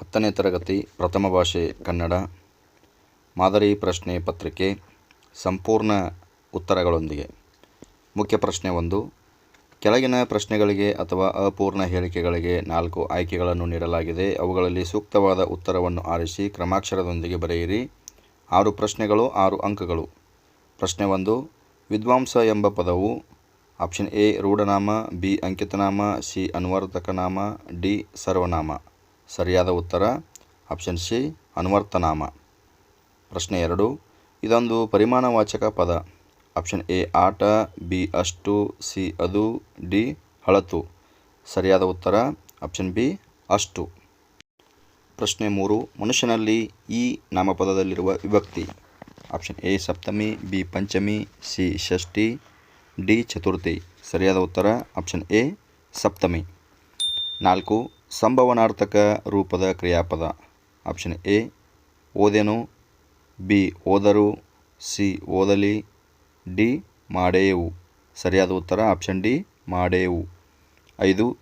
ಹತ್ತನೇ ತರಗತಿ ಪ್ರಥಮ ಭಾಷೆ ಕನ್ನಡ. ಮಾದರಿ ಪ್ರಶ್ನೆ ಪತ್ರಿಕೆ ಸಂಪೂರ್ಣ ಉತ್ತರಗಳೊಂದಿಗೆ. ಮುಖ್ಯ ಪ್ರಶ್ನೆ ಒಂದು, ಕೆಳಗಿನ ಪ್ರಶ್ನೆಗಳಿಗೆ ಅಥವಾ ಅಪೂರ್ಣ ಹೇಳಿಕೆಗಳಿಗೆ ನಾಲ್ಕು ಆಯ್ಕೆಗಳನ್ನು ನೀಡಲಾಗಿದೆ. ಅವುಗಳಲ್ಲಿ ಸೂಕ್ತವಾದ ಉತ್ತರವನ್ನು ಆರಿಸಿ ಕ್ರಮಾಕ್ಷರದೊಂದಿಗೆ ಬರೆಯಿರಿ. ಆರು ಪ್ರಶ್ನೆಗಳು, ಆರು ಅಂಕಗಳು. ಪ್ರಶ್ನೆ ಒಂದು, ವಿದ್ವಾಂಸ ಎಂಬ ಪದವು ಆಪ್ಷನ್ ಎ ರೂಢನಾಮ, ಬಿ ಅಂಕಿತನಾಮ, ಸಿ ಅನ್ವರ್ತಕನಾಮ ಡಿ ಸರ್ವನಾಮ. ಸರಿಯಾದ ಉತ್ತರ, ಆಪ್ಷನ್ ಸಿ, ಅನ್ವರ್ತನಾಮ. ಪ್ರಶ್ನೆ ಎರಡು, ಇದೊಂದು ಪರಿಮಾಣವಾಚಕ ಪದ. ಆಪ್ಷನ್ ಎ, ಆಟ, ಬಿ, ಅಷ್ಟು, ಸಿ, ಅದು, ಡಿ ಹಳತು ಸರಿಯಾದ ಉತ್ತರ, ಆಪ್ಷನ್ ಬಿ, ಅಷ್ಟು. ಪ್ರಶ್ನೆ ಮೂರು, ಮನುಷ್ಯನಲ್ಲಿ ಈ ನಾಮಪದದಲ್ಲಿರುವ ವಿಭಕ್ತಿ. ಆಪ್ಷನ್ ಎ, ಸಪ್ತಮಿ, ಬಿ, ಪಂಚಮಿ, ಸಿ, ಷಷ್ಠಿ, ಡಿ, ಚತುರ್ಥಿ. ಸರಿಯಾದ ಉತ್ತರ, ಆಪ್ಷನ್ ಎ, ಸಪ್ತಮಿ. ನಾಲ್ಕು ಸಂಭವನಾರ್ಥಕ ರೂಪದ ಕ್ರಿಯಾಪದ ಆಪ್ಷನ್ ಎ ಓದೆನು ಬಿ ಓದರು ಸಿ ಓದಲಿ ಡಿ ಮಾಡೇವು. ಸರಿಯಾದ ಉತ್ತರ ಆಪ್ಷನ್ ಡಿ ಮಾಡೇವು. ಐದು,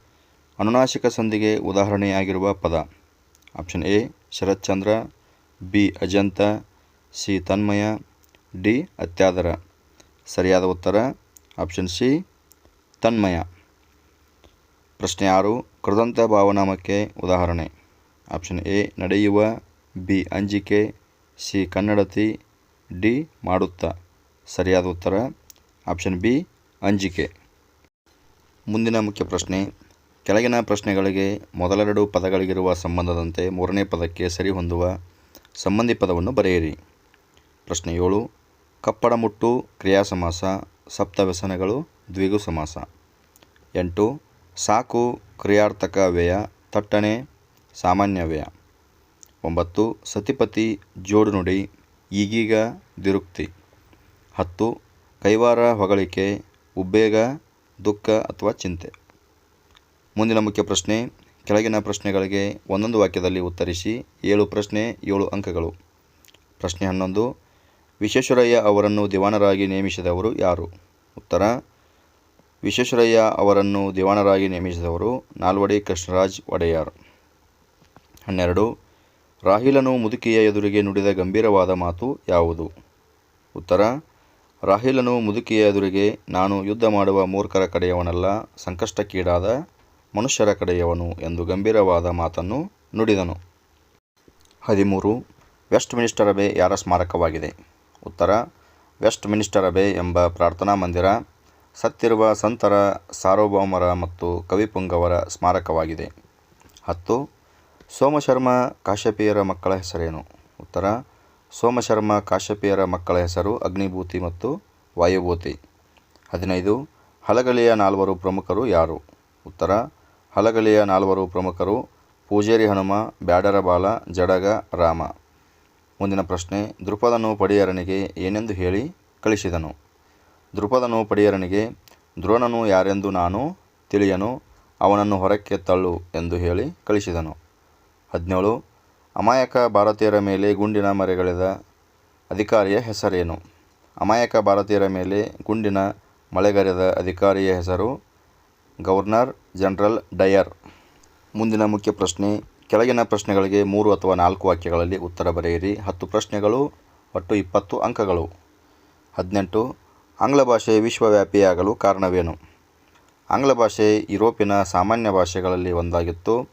ಅನುನಾಶಿಕ ಸಂಧಿಗೆ ಉದಾಹರಣೆಯಾಗಿರುವ ಪದ. ಆಪ್ಷನ್ ಎ ಶರತ್ಚಂದ್ರ ಬಿ ಅಜಂತ ಸಿ ತನ್ಮಯ ಡಿ ಅತ್ಯಾದರ. ಸರಿಯಾದ ಉತ್ತರ ಆಪ್ಷನ್ ಸಿ ತನ್ಮಯ. ಪ್ರಶ್ನೆ ಆರು ಕೃದಂತ ಭಾವನಾಮಕ್ಕೆ ಉದಾಹರಣೆ. ಆಪ್ಷನ್ ಎ, ನಡೆಯುವ. ಬಿ, ಅಂಜಿಕೆ. ಸಿ, ಕನ್ನಡತಿ. ಡಿ, ಮಾಡುತ್ತಾ. ಸರಿಯಾದ ಉತ್ತರ? ಆಪ್ಷನ್ ಬಿ, ಅಂಜಿಕೆ. ಮುಂದಿನ ಮುಖ್ಯ ಪ್ರಶ್ನೆ. ಕೆಳಗಿನ ಪ್ರಶ್ನೆಗಳಿಗೆ ಮೊದಲೆರಡು ಪದಗಳಿಗಿರುವ ಸಂಬಂಧದಂತೆ ಮೂರನೇ ಪದಕ್ಕೆ ಸರಿಹೊಂದುವ ಸಂಬಂಧಿ ಪದವನ್ನು ಬರೆಯಿರಿ. ಪ್ರಶ್ನೆ ಏಳು, ಕಪ್ಪಡ ಮುಟ್ಟು ಕ್ರಿಯಾ ಸಮಾಸ ಸಪ್ತ ವ್ಯಸನಗಳು ದ್ವಿಗು ಸಮಾಸ. ಎಂಟು ಸಾಕು ಕ್ರಿಯಾರ್ಥಕ ವ್ಯಯ, ತಟ್ಟಣೆ ಸಾಮಾನ್ಯ ವ್ಯಯ. ಒಂಬತ್ತು, ಸತಿಪತಿ ಜೋಡು ನುಡಿ, ಈಗೀಗ ದಿರುಕ್ತಿ ಹತ್ತು, ಕೈವಾರ ಹೊಗಳಿಕೆ ಉಬ್ಬೇಗ ದುಃಖ ಅಥವಾ ಚಿಂತೆ. ಮುಂದಿನ ಮುಖ್ಯ ಪ್ರಶ್ನೆ, ಕೆಳಗಿನ ಪ್ರಶ್ನೆಗಳಿಗೆ ಒಂದೊಂದು ವಾಕ್ಯದಲ್ಲಿ ಉತ್ತರಿಸಿ ಏಳು ಪ್ರಶ್ನೆ, ಏಳು ಅಂಕಗಳು. ಪ್ರಶ್ನೆ ಹನ್ನೊಂದು, ವಿಶ್ವೇಶ್ವರಯ್ಯ ಅವರನ್ನು ದಿವಾನರಾಗಿ ನೇಮಿಸಿದವರು ಯಾರು? ಉತ್ತರ ವಿಶ್ವೇಶ್ವರಯ್ಯ ಅವರನ್ನು ದಿವಾನರಾಗಿ ನೇಮಿಸಿದವರು ನಾಲ್ವಡಿ ಕೃಷ್ಣರಾಜ್ ಒಡೆಯರ್. ಹನ್ನೆರಡು, ರಾಹಿಲನು ಮುದುಕಿಯ ಎದುರಿಗೆ ನುಡಿದ ಗಂಭೀರವಾದ ಮಾತು ಯಾವುದು? ಉತ್ತರ, ರಾಹಿಲನು ಮುದುಕಿಯ ಎದುರಿಗೆ, ನಾನು ಯುದ್ಧ ಮಾಡುವ ಮೂರ್ಖರ ಕಡೆಯವನಲ್ಲ, ಸಂಕಷ್ಟಕ್ಕೀಡಾದ ಮನುಷ್ಯರ ಕಡೆಯವನು ಎಂದು ಗಂಭೀರವಾದ ಮಾತನ್ನು ನುಡಿದನು. ಹದಿಮೂರು ವೆಸ್ಟ್ ಮಿನಿಸ್ಟರ್ ಅಬೆ ಯಾರ ಸ್ಮಾರಕವಾಗಿದೆ? ಉತ್ತರ ವೆಸ್ಟ್ ಮಿನಿಸ್ಟರ್ ಅಬೆ ಎಂಬ ಪ್ರಾರ್ಥನಾ ಮಂದಿರ ಸತ್ತಿರುವ ಸಂತರ ಸಾರ್ವಭೌಮರ ಮತ್ತು ಕವಿಪುಂಗವರ ಸ್ಮಾರಕವಾಗಿದೆ. ಹತ್ತು, ಸೋಮಶರ್ಮ ಕಾಶ್ಯಪಿಯರ ಮಕ್ಕಳ ಹೆಸರೇನು? ಉತ್ತರ, ಸೋಮಶರ್ಮ ಕಾಶ್ಯಪಿಯರ ಮಕ್ಕಳ ಹೆಸರು ಅಗ್ನಿಭೂತಿ ಮತ್ತು ವಾಯುಭೂತಿ. ಹದಿನೈದು, ಹಲಗಲಿಯ ನಾಲ್ವರು ಪ್ರಮುಖರು ಯಾರು? ಉತ್ತರ, ಹಲಗಲಿಯ ನಾಲ್ವರು ಪ್ರಮುಖರು ಪೂಜೇರಿ ಹನುಮ ಬ್ಯಾಡರ ಬಾಲ ಜಡಗ, ರಾಮ. ಮುಂದಿನ ಪ್ರಶ್ನೆ ದೃಪದನು ಪಡಿಯರನಿಗೆ ಏನೆಂದು ಹೇಳಿ ಕಳಿಸಿದನು. ದೃಪದನು ಪಡಿಯರನಿಗೆ ದ್ರೋಣನು ಯಾರೆಂದು ನಾನು ತಿಳಿಯನು, ಅವನನ್ನು ಹೊರಕ್ಕೆ ತಳ್ಳು ಎಂದು ಹೇಳಿ ಕಳಿಸಿದನು. ಹದಿನೇಳು, ಅಮಾಯಕ ಭಾರತೀಯರ ಮೇಲೆ ಗುಂಡಿನ ಮರೆಗಳೆದ ಅಧಿಕಾರಿಯ ಹೆಸರೇನು? ಅಮಾಯಕ ಭಾರತೀಯರ ಮೇಲೆ ಗುಂಡಿನ ಮಳೆಗರೆದ ಅಧಿಕಾರಿಯ ಹೆಸರು ಗವರ್ನರ್ ಜನರಲ್ ಡಯರ್. ಮುಂದಿನ ಮುಖ್ಯ ಪ್ರಶ್ನೆ, ಕೆಳಗಿನ ಪ್ರಶ್ನೆಗಳಿಗೆ ಮೂರು ಅಥವಾ ನಾಲ್ಕು ವಾಕ್ಯಗಳಲ್ಲಿ ಉತ್ತರ ಬರೆಯಿರಿ. ಹತ್ತು ಪ್ರಶ್ನೆಗಳು, ಒಟ್ಟು ಇಪ್ಪತ್ತು ಅಂಕಗಳು. ಹದಿನೆಂಟು ಆಂಗ್ಲ ಭಾಷೆ ವಿಶ್ವವ್ಯಾಪಿಯಾಗಲು ಕಾರಣವೇನು? ಆಂಗ್ಲ ಭಾಷೆ ಯುರೋಪಿನ ಸಾಮಾನ್ಯ ಭಾಷೆಗಳಲ್ಲಿ ಒಂದಾಗಿತ್ತು.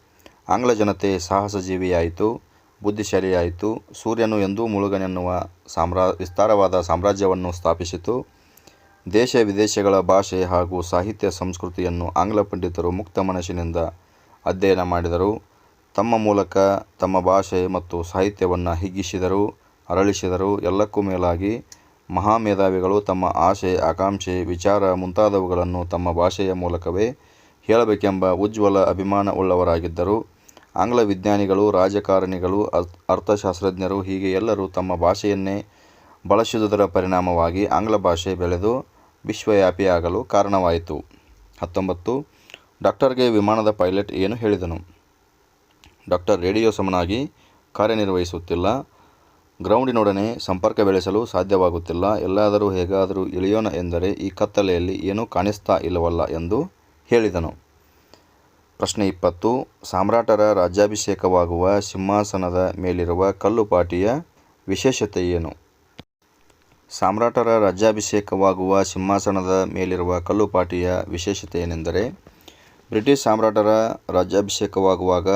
ಆಂಗ್ಲ ಜನತೆ ಸಾಹಸಜೀವಿಯಾಯಿತು, ಬುದ್ಧಿಶಾಲಿಯಾಯಿತು. ಸೂರ್ಯನು ಎಂದೂ ಮುಳುಗನೆನ್ನುವ ಸಾಮ್ರಾ, ವಿಸ್ತಾರವಾದ ಸಾಮ್ರಾಜ್ಯವನ್ನು ಸ್ಥಾಪಿಸಿತು. ದೇಶ ವಿದೇಶಗಳ ಭಾಷೆ ಹಾಗೂ ಸಾಹಿತ್ಯ ಸಂಸ್ಕೃತಿಯನ್ನು ಆಂಗ್ಲ ಪಂಡಿತರು ಮುಕ್ತ ಮನಸ್ಸಿನಿಂದ ಅಧ್ಯಯನ ಮಾಡಿದರು. ತಮ್ಮ ಮೂಲಕ ತಮ್ಮ ಭಾಷೆ ಮತ್ತು ಸಾಹಿತ್ಯವನ್ನು ಹಿಗ್ಗಿಸಿದರು, ಅರಳಿಸಿದರು, ಎಲ್ಲಕ್ಕೂ ಮೇಲಾಗಿ ಮಹಾಮೇಧಾವಿಗಳು ತಮ್ಮ ಆಶೆ, ಆಕಾಂಕ್ಷೆ, ವಿಚಾರ ಮುಂತಾದವುಗಳನ್ನು ತಮ್ಮ ಭಾಷೆಯ ಮೂಲಕವೇ ಹೇಳಬೇಕೆಂಬ ಉಜ್ವಲ ಅಭಿಮಾನ ಉಳ್ಳವರಾಗಿದ್ದರು. ಆಂಗ್ಲ ವಿಜ್ಞಾನಿಗಳು, ರಾಜಕಾರಣಿಗಳು ಅರ್ಥಶಾಸ್ತ್ರಜ್ಞರು ಹೀಗೆ ಎಲ್ಲರೂ ತಮ್ಮ ಭಾಷೆಯನ್ನೇ ಬಳಸಿದುದರ ಪರಿಣಾಮವಾಗಿ ಆಂಗ್ಲ ಭಾಷೆ ಬೆಳೆದು ವಿಶ್ವವ್ಯಾಪಿಯಾಗಲು ಕಾರಣವಾಯಿತು. ಹತ್ತೊಂಬತ್ತು, ಡಾಕ್ಟರ್ಗೆ ವಿಮಾನದ ಪೈಲಟ್ ಏನು ಹೇಳಿದನು? ಡಾಕ್ಟರ್ ರೇಡಿಯೋ ಸಮನಾಗಿ ಕಾರ್ಯನಿರ್ವಹಿಸುತ್ತಿಲ್ಲ. ಗ್ರೌಂಡಿನೊಡನೆ ಸಂಪರ್ಕ ಬೆಳೆಸಲು ಸಾಧ್ಯವಾಗುತ್ತಿಲ್ಲ. ಎಲ್ಲಾದರೂ ಹೇಗಾದರೂ ಇಳಿಯೋಣ ಎಂದರೆ ಈ ಕತ್ತಲೆಯಲ್ಲಿ ಏನೂ ಕಾಣಿಸ್ತಾ ಇಲ್ಲವಲ್ಲ ಎಂದು ಹೇಳಿದನು. ಪ್ರಶ್ನೆ ಇಪ್ಪತ್ತು. ಸಾಮ್ರಾಟರ ರಾಜ್ಯಾಭಿಷೇಕವಾಗುವ ಸಿಂಹಾಸನದ ಮೇಲಿರುವ ಕಲ್ಲುಪಾಟಿಯ ವಿಶೇಷತೆ ಏನು ಸಾಮ್ರಾಟರ ರಾಜ್ಯಾಭಿಷೇಕವಾಗುವ ಸಿಂಹಾಸನದ ಮೇಲಿರುವ ಕಲ್ಲುಪಾಟಿಯ ವಿಶೇಷತೆ ಏನೆಂದರೆ ಬ್ರಿಟಿಷ್ ಸಾಮ್ರಾಟರ ರಾಜ್ಯಾಭಿಷೇಕವಾಗುವಾಗ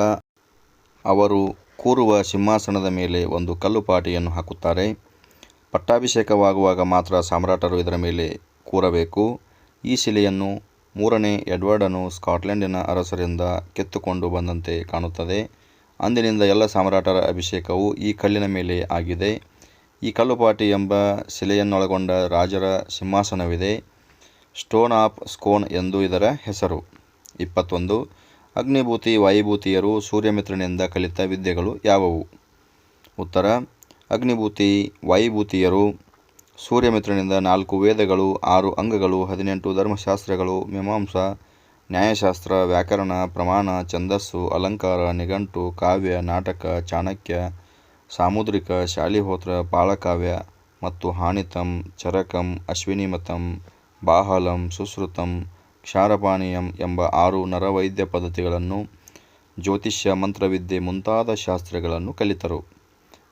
ಅವರು ಕೂರುವ ಸಿಂಹಾಸನದ ಮೇಲೆ ಒಂದು ಕಲ್ಲುಪಾಟಿಯನ್ನು ಹಾಕುತ್ತಾರೆ. ಪಟ್ಟಾಭಿಷೇಕವಾಗುವಾಗ ಮಾತ್ರ ಸಾಮ್ರಾಟರು ಇದರ ಮೇಲೆ ಕೂರಬೇಕು. ಈ ಶಿಲೆಯನ್ನು ಮೂರನೇ ಎಡ್ವರ್ಡನು ಸ್ಕಾಟ್ಲೆಂಡಿನ ಅರಸರಿಂದ ಕೆತ್ತುಕೊಂಡು ಬಂದಂತೆ ಕಾಣುತ್ತದೆ. ಅಂದಿನಿಂದ ಎಲ್ಲ ಸಾಮ್ರಾಟರ ಅಭಿಷೇಕವು ಈ ಕಲ್ಲಿನ ಮೇಲೆ ಆಗಿದೆ. ಈ ಕಲ್ಲುಪಾಟಿ ಎಂಬ ಶಿಲೆಯನ್ನೊಳಗೊಂಡ ರಾಜರ ಸಿಂಹಾಸನವಿದೆ. ಸ್ಟೋನ್ ಆಫ್ ಸ್ಕೋನ್ ಎಂದು ಇದರ ಹೆಸರು. ಇಪ್ಪತ್ತೊಂದು. ಅಗ್ನಿಭೂತಿ, ವಾಯುಭೂತಿಯರು ಸೂರ್ಯಮಿತ್ರನಿಂದ ಕಲಿತ ವಿದ್ಯೆಗಳು ಯಾವುವು? ಉತ್ತರ, ಅಗ್ನಿಭೂತಿ, ವಾಯುಭೂತಿಯರು ಸೂರ್ಯಮಿತ್ರನಿಂದ ನಾಲ್ಕು ವೇದಗಳು, ಆರು ಅಂಗಗಳು, ಹದಿನೆಂಟು ಧರ್ಮಶಾಸ್ತ್ರಗಳು, ಮೀಮಾಂಸ, ನ್ಯಾಯಶಾಸ್ತ್ರ, ವ್ಯಾಕರಣ, ಪ್ರಮಾಣ, ಛಂದಸ್ಸು, ಅಲಂಕಾರ, ನಿಘಂಟು, ಕಾವ್ಯ, ನಾಟಕ, ಚಾಣಕ್ಯ, ಸಾಮುದ್ರಿಕ, ಶಾಲಿಹೋತ್ರ, ಪಾಳಕಾವ್ಯ ಮತ್ತು ಹಾಣಿತಂ ಚರಕಂ, ಅಶ್ವಿನಿಮತಂ, ಬಾಹಲಂ, ಸುಶ್ರುತಂ ಕ್ಷಾರಪಾನೀಯಂ ಎಂಬ ಆರು ನರವೈದ್ಯ ಪದ್ಧತಿಗಳನ್ನು ಜ್ಯೋತಿಷ್ಯ ಮಂತ್ರವಿದ್ಯೆ ಮುಂತಾದ ಶಾಸ್ತ್ರಗಳನ್ನು ಕಲಿತರು.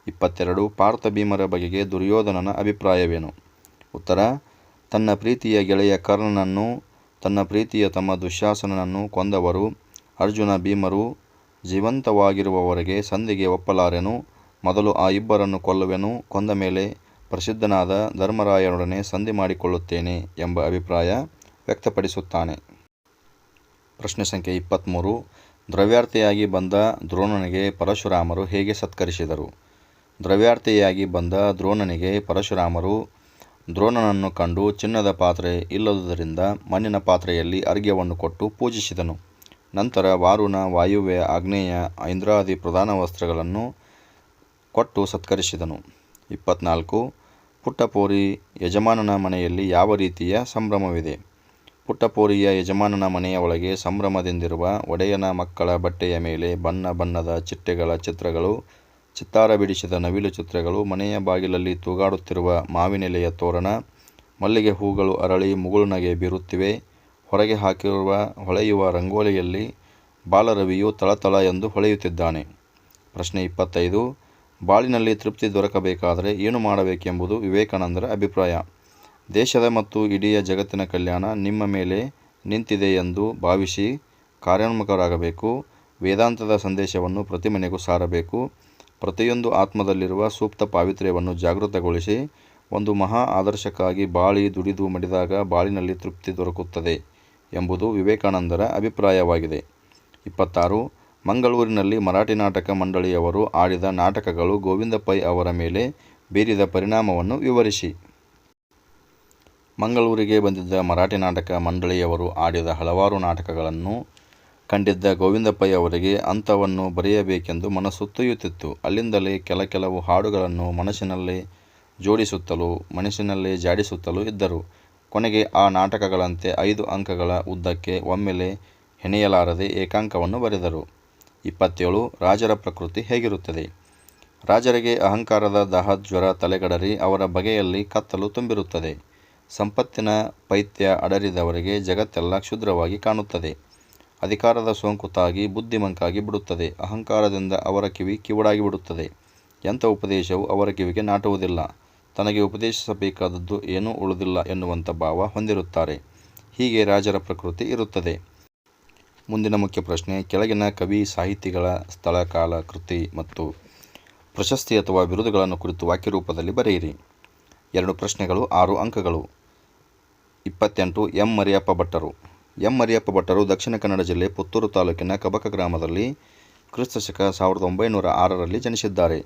ಇಪ್ಪತ್ತೆರಡು, ಪಾರ್ಥಭೀಮರ ಬಗೆಗೆ ದುರ್ಯೋಧನನ ಅಭಿಪ್ರಾಯವೇನು? ಉತ್ತರ, ತನ್ನ ಪ್ರೀತಿಯ ಗೆಳೆಯ ಕರ್ಣನನ್ನು, ತನ್ನ ಪ್ರೀತಿಯ ತಮ್ಮ ದುಶ್ಯಾಸನನನ್ನು ಕೊಂದವರು, ಅರ್ಜುನ ಭೀಮರು ಜೀವಂತವಾಗಿರುವವರೆಗೆ ಸಂಧಿಗೆ ಒಪ್ಪಲಾರೆನು, ಮೊದಲು ಆ ಇಬ್ಬರನ್ನು ಕೊಲ್ಲುವೆನು, ಕೊಂದ ಮೇಲೆ ಪ್ರಸಿದ್ಧನಾದ ಧರ್ಮರಾಯನೊಡನೆ ಸಂಧಿ ಮಾಡಿಕೊಳ್ಳುತ್ತೇನೆ ಎಂಬ ಅಭಿಪ್ರಾಯ. ವ್ಯಕ್ತಪಡಿಸುತ್ತಾನೆ. ಪ್ರಶ್ನೆ ಸಂಖ್ಯೆ ಇಪ್ಪತ್ತ್ಮೂರು ದ್ರವ್ಯಾರ್ಥಿಯಾಗಿ ಬಂದ ದ್ರೋಣನಿಗೆ ಪರಶುರಾಮರು ಹೇಗೆ ಸತ್ಕರಿಸಿದರು? ದ್ರವ್ಯಾರ್ಥಿಯಾಗಿ ಬಂದ ದ್ರೋಣನಿಗೆ ಪರಶುರಾಮರು ದ್ರೋಣನನ್ನು ಕಂಡು ಚಿನ್ನದ ಪಾತ್ರೆ ಇಲ್ಲದುದರಿಂದ ಮಣ್ಣಿನ ಪಾತ್ರೆಯಲ್ಲಿ ಅರ್ಘ್ಯವನ್ನು ಕೊಟ್ಟು ಪೂಜಿಸಿದನು. ನಂತರ ವಾರುಣ, ವಾಯುವ್ಯ, ಆಗ್ನೇಯ, ಐಂದ್ರಾದಿ ಪ್ರಧಾನ ವಸ್ತ್ರಗಳನ್ನು ಕೊಟ್ಟು ಸತ್ಕರಿಸಿದನು. ಇಪ್ಪತ್ನಾಲ್ಕು. ಪುಟ್ಟಪೋರಿ ಯಜಮಾನನ ಮನೆಯಲ್ಲಿ ಯಾವ ರೀತಿಯ ಸಂಭ್ರಮವಿದೆ? ಪುಟ್ಟಪೋರಿಯ ಯಜಮಾನನ ಮನೆಯ ಒಳಗೆ ಸಂಭ್ರಮದಿಂದಿರುವ ಒಡೆಯನ ಮಕ್ಕಳ ಬಟ್ಟೆಯ ಮೇಲೆ ಬಣ್ಣ ಬಣ್ಣದ ಚಿಟ್ಟೆಗಳ ಚಿತ್ರಗಳು, ಚಿತ್ತಾರ ಬಿಡಿಸಿದ ನವಿಲು ಚಿತ್ರಗಳು, ಮನೆಯ ಬಾಗಿಲಲ್ಲಿ ತೂಗಾಡುತ್ತಿರುವ ಮಾವಿನೆಲೆಯ ತೋರಣ, ಮಲ್ಲಿಗೆ ಹೂಗಳು ಅರಳಿ ಮುಗುಳುನಗೆ ಬೀರುತ್ತಿವೆ, ಹೊರಗೆ ಹಾಕಿರುವ ಹೊಳೆಯುವ ರಂಗೋಲಿಯಲ್ಲಿ ಬಾಲರವಿಯು ತಳತಳ ಎಂದು ಹೊಳೆಯುತ್ತಿದ್ದಾನೆ. ಪ್ರಶ್ನೆ ಇಪ್ಪತ್ತೈದು, ಬಾಳಿನಲ್ಲಿ ತೃಪ್ತಿ ದೊರಕಬೇಕಾದರೆ ಏನು ಮಾಡಬೇಕೆಂಬುದು ವಿವೇಕಾನಂದರ ಅಭಿಪ್ರಾಯ. ದೇಶದ ಮತ್ತು ಇಡೀ ಜಗತ್ತಿನ ಕಲ್ಯಾಣ ನಿಮ್ಮ ಮೇಲೆ ನಿಂತಿದೆ ಎಂದು ಭಾವಿಸಿ ಕಾರ್ಯೋನ್ಮುಖರಾಗಬೇಕು. ವೇದಾಂತದ ಸಂದೇಶವನ್ನು ಪ್ರತಿ ಮನೆಗೂ ಸಾರಬೇಕು. ಪ್ರತಿಯೊಂದು ಆತ್ಮದಲ್ಲಿರುವ ಸೂಕ್ತ ಪಾವಿತ್ರ್ಯವನ್ನು ಜಾಗೃತಗೊಳಿಸಿ ಒಂದು ಮಹಾ ಆದರ್ಶಕ್ಕಾಗಿ ಬಾಳಿ ದುಡಿದು ಮಡಿದಾಗ ಬಾಳಿನಲ್ಲಿ ತೃಪ್ತಿ ದೊರಕುತ್ತದೆ ಎಂಬುದು ವಿವೇಕಾನಂದರ ಅಭಿಪ್ರಾಯವಾಗಿದೆ. ಇಪ್ಪತ್ತಾರು, ಮಂಗಳೂರಿನಲ್ಲಿ ಮರಾಠಿ ನಾಟಕ ಮಂಡಳಿಯವರು ಆಡಿದ ನಾಟಕಗಳು ಗೋವಿಂದ ಪೈ ಅವರ ಮೇಲೆ ಬೀರಿದ ಪರಿಣಾಮವನ್ನು ವಿವರಿಸಿ. ಮಂಗಳೂರಿಗೆ ಬಂದಿದ್ದ ಮರಾಠಿ ನಾಟಕ ಮಂಡಳಿಯವರು ಆಡಿದ ಹಲವಾರು ನಾಟಕಗಳನ್ನು ಕಂಡಿದ್ದ ಗೋವಿಂದಪ್ಪಯ್ಯ ಅವರಿಗೆ ಅಂಥವನ್ನು ಬರೆಯಬೇಕೆಂದು ಮನಸ್ಸು ತುಯ್ಯುತ್ತಿತ್ತು ಅಲ್ಲಿಂದಲೇ ಕೆಲ ಕೆಲವು ಹಾಡುಗಳನ್ನು ಮನಸ್ಸಿನಲ್ಲೇ ಜೋಡಿಸುತ್ತಲೂ ಮನಸ್ಸಿನಲ್ಲೇ ಜಾಡಿಸುತ್ತಲೂ ಇದ್ದರು. ಕೊನೆಗೆ ಆ ನಾಟಕಗಳಂತೆ ಐದು ಅಂಕಗಳ ಉದ್ದಕ್ಕೆ ಒಮ್ಮೆಲೆ ಹೆಣೆಯಲಾರದೆ ಏಕಾಂಕವನ್ನು ಬರೆದರು. ಇಪ್ಪತ್ತೇಳು, ರಾಜರ ಪ್ರಕೃತಿ ಹೇಗಿರುತ್ತದೆ? ರಾಜರಿಗೆ ಅಹಂಕಾರದ ದಾಹಜ್ವರ ತಲೆಗಡರಿ ಅವರ ಬಗೆಯಲ್ಲಿ ಕತ್ತಲು ತುಂಬಿರುತ್ತದೆ. ಸಂಪತ್ತಿನ ಪೈತ್ಯ ಅಡರಿದವರಿಗೆ ಜಗತ್ತೆಲ್ಲ ಕ್ಷುದ್ರವಾಗಿ ಕಾಣುತ್ತದೆ. ಅಧಿಕಾರದ ಸೋಂಕು ತಾಗಿ ಬುದ್ಧಿಮಂಕಾಗಿ ಬಿಡುತ್ತದೆ. ಅಹಂಕಾರದಿಂದ ಅವರ ಕಿವಿ ಕಿವುಡಾಗಿ ಬಿಡುತ್ತದೆ. ಎಂಥ ಉಪದೇಶವು ಅವರ ಕಿವಿಗೆ ನಾಟುವುದಿಲ್ಲ. ತನಗೆ ಉಪದೇಶಿಸಬೇಕಾದದ್ದು ಏನೂ ಉಳಿದಿಲ್ಲ ಎನ್ನುವಂಥ ಭಾವ ಹೊಂದಿರುತ್ತಾರೆ. ಹೀಗೆ ರಾಜರ ಪ್ರಕೃತಿ ಇರುತ್ತದೆ. ಮುಂದಿನ ಮುಖ್ಯ ಪ್ರಶ್ನೆ, ಕೆಳಗಿನ ಕವಿ, ಸಾಹಿತಿಗಳ ಸ್ಥಳ, ಕಾಲ, ಕೃತಿ ಮತ್ತು ಪ್ರಶಸ್ತಿ ಅಥವಾ ಬಿರುದುಗಳನ್ನು ಕುರಿತು ವಾಕ್ಯರೂಪದಲ್ಲಿ ಬರೆಯಿರಿ. ಎರಡು ಪ್ರಶ್ನೆಗಳು, ಆರು ಅಂಕಗಳು. ಇಪ್ಪತ್ತೆಂಟು ಎಂ ಮರಿಯಪ್ಪ ಭಟ್ಟರು. ಎಂ ಮರಿಯಪ್ಪ ಭಟ್ಟರು ದಕ್ಷಿಣ ಕನ್ನಡ ಜಿಲ್ಲೆ ಪುತ್ತೂರು ತಾಲೂಕಿನ ಕಬಕ ಗ್ರಾಮದಲ್ಲಿ ಕ್ರಿಸ್ತಶಕ ಸಾವಿರದ ಒಂಬೈನೂರ ಆರರಲ್ಲಿ ಜನಿಸಿದ್ದಾರೆ.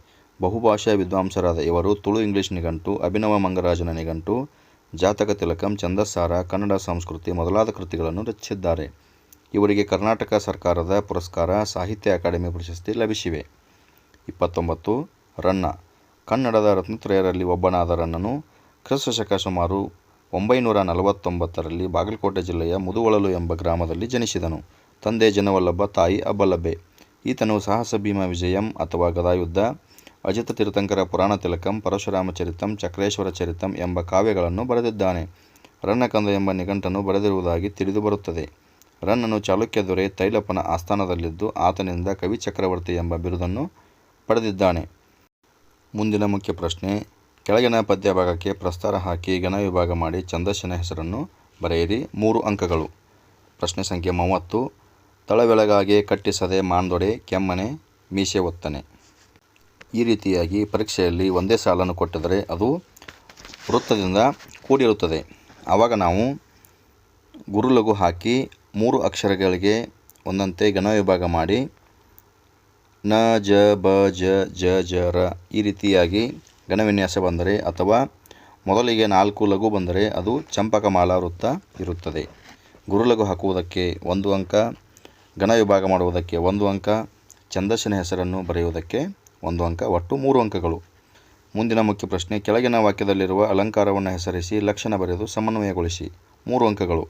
ಬಹುಭಾಷಾ ವಿದ್ವಾಂಸರಾದ ಇವರು ತುಳು ಇಂಗ್ಲಿಷ್ ನಿಘಂಟು, ಅಭಿನವ ಮಂಗರಾಜನ ನಿಘಂಟು, ಜಾತಕ ತಿಲಕಂ, ಛಂದಸ್ಸಾರ, ಕನ್ನಡ ಸಂಸ್ಕೃತಿ ಮೊದಲಾದ ಕೃತಿಗಳನ್ನು ರಚಿಸಿದ್ದಾರೆ. ಇವರಿಗೆ ಕರ್ನಾಟಕ ಸರ್ಕಾರದ ಪುರಸ್ಕಾರ, ಸಾಹಿತ್ಯ ಅಕಾಡೆಮಿ ಪ್ರಶಸ್ತಿ ಲಭಿಸಿವೆ. ಇಪ್ಪತ್ತೊಂಬತ್ತು, ರನ್ನ. ಕನ್ನಡದ ರತ್ನತ್ರಯರಲ್ಲಿ ಒಬ್ಬನಾದ ರನ್ನನು ಕ್ರಿಸ್ತಶಕ ಸುಮಾರು ಒಂಬೈನೂರ ನಲವತ್ತೊಂಬತ್ತರಲ್ಲಿ ಬಾಗಲಕೋಟೆ ಜಿಲ್ಲೆಯ ಮುದುವಳಲು ಎಂಬ ಗ್ರಾಮದಲ್ಲಿ ಜನಿಸಿದನು. ತಂದೆ ಜನವಲ್ಲಭ, ತಾಯಿ ಅಬ್ಬಲಬ್ಬೆ ಈತನು ಸಾಹಸ ಭೀಮ ವಿಜಯಂ ಅಥವಾ ಗದಾಯುದ್ಧ, ಅಜಿತ ತೀರ್ಥಂಕರ ಪುರಾಣ ತಿಲಕಂ, ಪರಶುರಾಮ ಚರಿತಂ, ಚಕ್ರೇಶ್ವರ ಚರಿತಂ ಎಂಬ ಕಾವ್ಯಗಳನ್ನು ಬರೆದಿದ್ದಾನೆ. ರನ್ನಕಂದ ಎಂಬ ನಿಘಂಟನ್ನು ಬರೆದಿರುವುದಾಗಿ ತಿಳಿದು ಬರುತ್ತದೆ. ರನ್ನನು ಚಾಲುಕ್ಯ ದೊರೆ ತೈಲಪ್ಪನ ಆಸ್ಥಾನದಲ್ಲಿದ್ದು ಆತನಿಂದ ಕವಿ ಚಕ್ರವರ್ತಿ ಎಂಬ ಬಿರುದನ್ನು ಪಡೆದಿದ್ದಾನೆ. ಮುಂದಿನ ಮುಖ್ಯ ಪ್ರಶ್ನೆ ಕೆಳಗಿನ ಪದ್ಯ ಭಾಗಕ್ಕೆ ಪ್ರಸ್ತಾರ ಹಾಕಿ ಘನ ವಿಭಾಗ ಮಾಡಿ ಛಂದಸ್ಸಿನ ಹೆಸರನ್ನು ಬರೆಯಿರಿ. ಮೂರು ಅಂಕಗಳು. ಪ್ರಶ್ನೆ ಸಂಖ್ಯೆ ಮೂವತ್ತು. ತಳವೆಳಗಾಗಿ ಕಟ್ಟಿಸದೆ ಮಾಂದೊಡೆ, ಕೆಮ್ಮನೆ, ಮೀಸೆ ಒತ್ತನೆ. ಈ ರೀತಿಯಾಗಿ ಪರೀಕ್ಷೆಯಲ್ಲಿ ಒಂದೇ ಸಾಲನ್ನು ಕೊಟ್ಟಿದರೆ ಅದು ವೃತ್ತದಿಂದ ಕೂಡಿರುತ್ತದೆ. ಆವಾಗ ನಾವು ಗುರುಲಗು ಹಾಕಿ ಮೂರು ಅಕ್ಷರಗಳಿಗೆ ಒಂದಂತೆ ಘನ ವಿಭಾಗ ಮಾಡಿ ನ, ಜ, ಬ, ಜ ಜ ಜ, ರ ಈ ರೀತಿಯಾಗಿ ಘನವಿನ್ಯಾಸ ಬಂದರೆ ಅಥವಾ ಮೊದಲಿಗೆ ನಾಲ್ಕು ಲಘು ಬಂದರೆ ಅದು ಚಂಪಕಮಾಲಾ ವೃತ್ತ ಇರುತ್ತದೆ. ಗುರುಲಘು ಹಾಕುವುದಕ್ಕೆ ಒಂದು ಅಂಕ, ಘನ ವಿಭಾಗ ಮಾಡುವುದಕ್ಕೆ ಒಂದು ಅಂಕ, ಛಂದಸ್ಸಿನ ಹೆಸರನ್ನು ಬರೆಯುವುದಕ್ಕೆ ಒಂದು ಅಂಕ, ಒಟ್ಟು ಮೂರು ಅಂಕಗಳು. ಮುಂದಿನ ಮುಖ್ಯ ಪ್ರಶ್ನೆ, ಕೆಳಗಿನ ವಾಕ್ಯದಲ್ಲಿರುವ ಅಲಂಕಾರವನ್ನು ಹೆಸರಿಸಿ ಲಕ್ಷಣ ಬರೆದು ಸಮನ್ವಯಗೊಳಿಸಿ. ಮೂರು ಅಂಕಗಳು.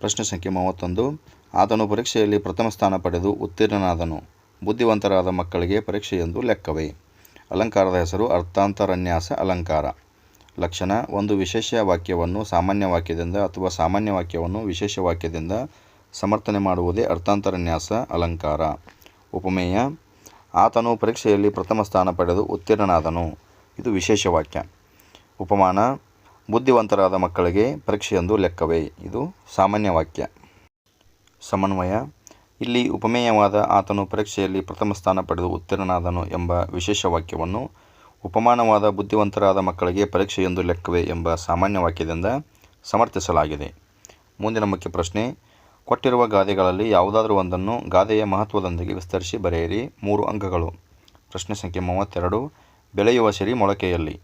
ಪ್ರಶ್ನೆ ಸಂಖ್ಯೆ ಮೂವತ್ತೊಂದು. ಆತನು ಪರೀಕ್ಷೆಯಲ್ಲಿ ಪ್ರಥಮ ಸ್ಥಾನ ಪಡೆದು ಉತ್ತೀರ್ಣನಾದನು. ಬುದ್ಧಿವಂತರಾದ ಮಕ್ಕಳಿಗೆ ಪರೀಕ್ಷೆಯೊಂದು ಲೆಕ್ಕವೇ. ಅಲಂಕಾರದ ಹೆಸರು ಅರ್ಥಾಂತರನ್ಯಾಸ ಅಲಂಕಾರ. ಲಕ್ಷಣ, ಒಂದು ವಿಶೇಷ ವಾಕ್ಯವನ್ನು ಸಾಮಾನ್ಯ ವಾಕ್ಯದಿಂದ ಅಥವಾ ಸಾಮಾನ್ಯ ವಾಕ್ಯವನ್ನು ವಿಶೇಷ ವಾಕ್ಯದಿಂದ ಸಮರ್ಥನೆ ಮಾಡುವುದೇ ಅರ್ಥಾಂತರನ್ಯಾಸ ಅಲಂಕಾರ. ಉಪಮೇಯ, ಆತನು ಪರೀಕ್ಷೆಯಲ್ಲಿ ಪ್ರಥಮ ಸ್ಥಾನ ಪಡೆದು ಉತ್ತೀರ್ಣನಾದನು. ಇದು ವಿಶೇಷ ವಾಕ್ಯ. ಉಪಮಾನ, ಬುದ್ಧಿವಂತರಾದ ಮಕ್ಕಳಿಗೆ ಪರೀಕ್ಷೆಯೊಂದು ಲೆಕ್ಕವೇ. ಇದು ಸಾಮಾನ್ಯ ವಾಕ್ಯ. ಸಮನ್ವಯ ಇಲ್ಲಿ ಉಪಮೇಯವಾದ ಆತನು ಪರೀಕ್ಷೆಯಲ್ಲಿ ಪ್ರಥಮ ಸ್ಥಾನ ಪಡೆದು ಉತ್ತೀರ್ಣನಾದನು ಎಂಬ ವಿಶೇಷ ವಾಕ್ಯವನ್ನು ಉಪಮಾನವಾದ ಬುದ್ಧಿವಂತರಾದ ಮಕ್ಕಳಿಗೆ ಪರೀಕ್ಷೆಯೊಂದು ಲೆಕ್ಕವೇ ಎಂಬ ಸಾಮಾನ್ಯ ವಾಕ್ಯದಿಂದ ಸಮರ್ಥಿಸಲಾಗಿದೆ. ಮುಂದಿನ ಮುಖ್ಯ ಪ್ರಶ್ನೆ, ಕೊಟ್ಟಿರುವ ಗಾದೆಗಳಲ್ಲಿ ಯಾವುದಾದರೂ ಒಂದನ್ನು ಗಾದೆಯ ಮಹತ್ವದೊಂದಿಗೆ ವಿಸ್ತರಿಸಿ ಬರೆಯಿರಿ. ಮೂರು ಅಂಕಗಳು. ಪ್ರಶ್ನೆ ಸಂಖ್ಯೆ ಮೂವತ್ತೆರಡು, ಬೆಳೆಯುವ ಸಿರಿ ಮೊಳಕೆಯಲ್ಲಿ.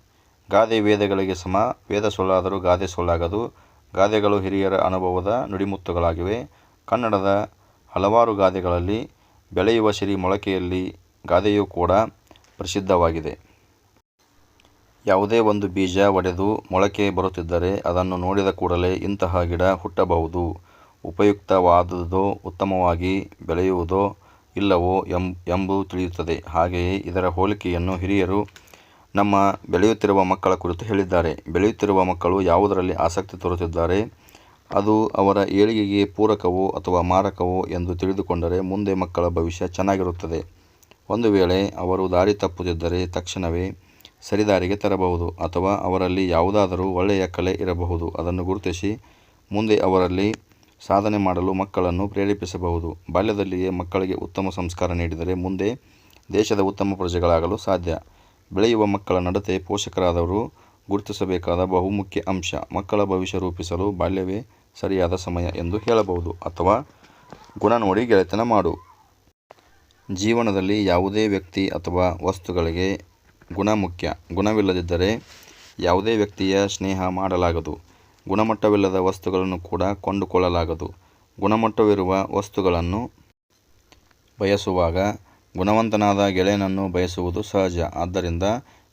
ಗಾದೆ ವೇದಗಳಿಗೆ ಸಮ, ವೇದ ಸೊಲ್ಲಾದರೂ ಗಾದೆ ಸೊಲ್ಲಾಗದು. ಗಾದೆಗಳು ಹಿರಿಯರ ಅನುಭವದ ನುಡಿಮುತ್ತುಗಳಾಗಿವೆ. ಕನ್ನಡದ ಹಲವಾರು ಗಾದೆಗಳಲ್ಲಿ ಬೆಳೆಯುವ ಸಿರಿ ಮೊಳಕೆಯಲ್ಲಿ ಗಾದೆಯೂ ಕೂಡ ಪ್ರಸಿದ್ಧವಾಗಿದೆ. ಯಾವುದೇ ಒಂದು ಬೀಜ ಒಡೆದು ಮೊಳಕೆ ಬರುತ್ತಿದ್ದರೆ ಅದನ್ನು ನೋಡಿದ ಕೂಡಲೇ ಇಂತಹ ಗಿಡ ಹುಟ್ಟಬಹುದು. ಉಪಯುಕ್ತವಾದುದೋ, ಉತ್ತಮವಾಗಿ ಬೆಳೆಯುವುದೋ ಇಲ್ಲವೋ ಎಂಬುದು ತಿಳಿಯುತ್ತದೆ. ಹಾಗೆಯೇ ಇದರ ಹೋಲಿಕೆಯನ್ನು ಹಿರಿಯರು ನಮ್ಮ ಬೆಳೆಯುತ್ತಿರುವ ಮಕ್ಕಳ ಕುರಿತು ಹೇಳಿದ್ದಾರೆ. ಬೆಳೆಯುತ್ತಿರುವ ಮಕ್ಕಳು ಯಾವುದರಲ್ಲಿ ಆಸಕ್ತಿ ತೋರುತ್ತಿದ್ದಾರೆ? ಅದು ಅವರ ಏಳಿಗೆಗೆ ಪೂರಕವೋ ಅಥವಾ ಮಾರಕವೋ ಎಂದು ತಿಳಿದುಕೊಂಡರೆ ಮುಂದೆ ಮಕ್ಕಳ ಭವಿಷ್ಯ ಚೆನ್ನಾಗಿರುತ್ತದೆ. ಒಂದು ವೇಳೆ ಅವರು ದಾರಿ ತಪ್ಪುತ್ತಿದ್ದರೆ ತಕ್ಷಣವೇ ಸರಿದಾರಿಗೆ ತರಬಹುದು ಅಥವಾ ಅವರಲ್ಲಿ ಯಾವುದಾದರೂ ಒಳ್ಳೆಯ ಕಲೆ ಇರಬಹುದು. ಅದನ್ನು ಗುರುತಿಸಿ ಮುಂದೆ ಅವರಲ್ಲಿ ಸಾಧನೆ ಮಾಡಲು ಮಕ್ಕಳನ್ನು ಪ್ರೇರೇಪಿಸಬಹುದು. ಬಾಲ್ಯದಲ್ಲಿಯೇ ಮಕ್ಕಳಿಗೆ ಉತ್ತಮ ಸಂಸ್ಕಾರ ನೀಡಿದರೆ ಮುಂದೆ ದೇಶದ ಉತ್ತಮ ಪ್ರಜೆಗಳಾಗಲು ಸಾಧ್ಯ. ಬೆಳೆಯುವ ಮಕ್ಕಳ ನಡತೆ ಪೋಷಕರಾದವರು ಗುರುತಿಸಬೇಕಾದ ಬಹುಮುಖ್ಯ ಅಂಶ. ಮಕ್ಕಳ ಭವಿಷ್ಯ ರೂಪಿಸಲು ಬಾಲ್ಯವೇ ಸರಿಯಾದ ಸಮಯ ಎಂದು ಹೇಳಬಹುದು ಅಥವಾ ಗುಣ ನೋಡಿ ಗೆಳೆತನ ಮಾಡು. ಜೀವನದಲ್ಲಿ ಯಾವುದೇ ವ್ಯಕ್ತಿ ಅಥವಾ ವಸ್ತುಗಳಿಗೆ ಗುಣ ಮುಖ್ಯ. ಗುಣವಿಲ್ಲದಿದ್ದರೆ ಯಾವುದೇ ವ್ಯಕ್ತಿಯ ಸ್ನೇಹ ಮಾಡಲಾಗದು. ಗುಣಮಟ್ಟವಿಲ್ಲದ ವಸ್ತುಗಳನ್ನು ಕೂಡ ಕೊಂಡುಕೊಳ್ಳಲಾಗದು. ಗುಣಮಟ್ಟವಿರುವ ವಸ್ತುಗಳನ್ನು ಬಯಸುವಾಗ ಗುಣವಂತನಾದ ಗೆಳೆಯನನ್ನು ಬಯಸುವುದು ಸಹಜ. ಆದ್ದರಿಂದ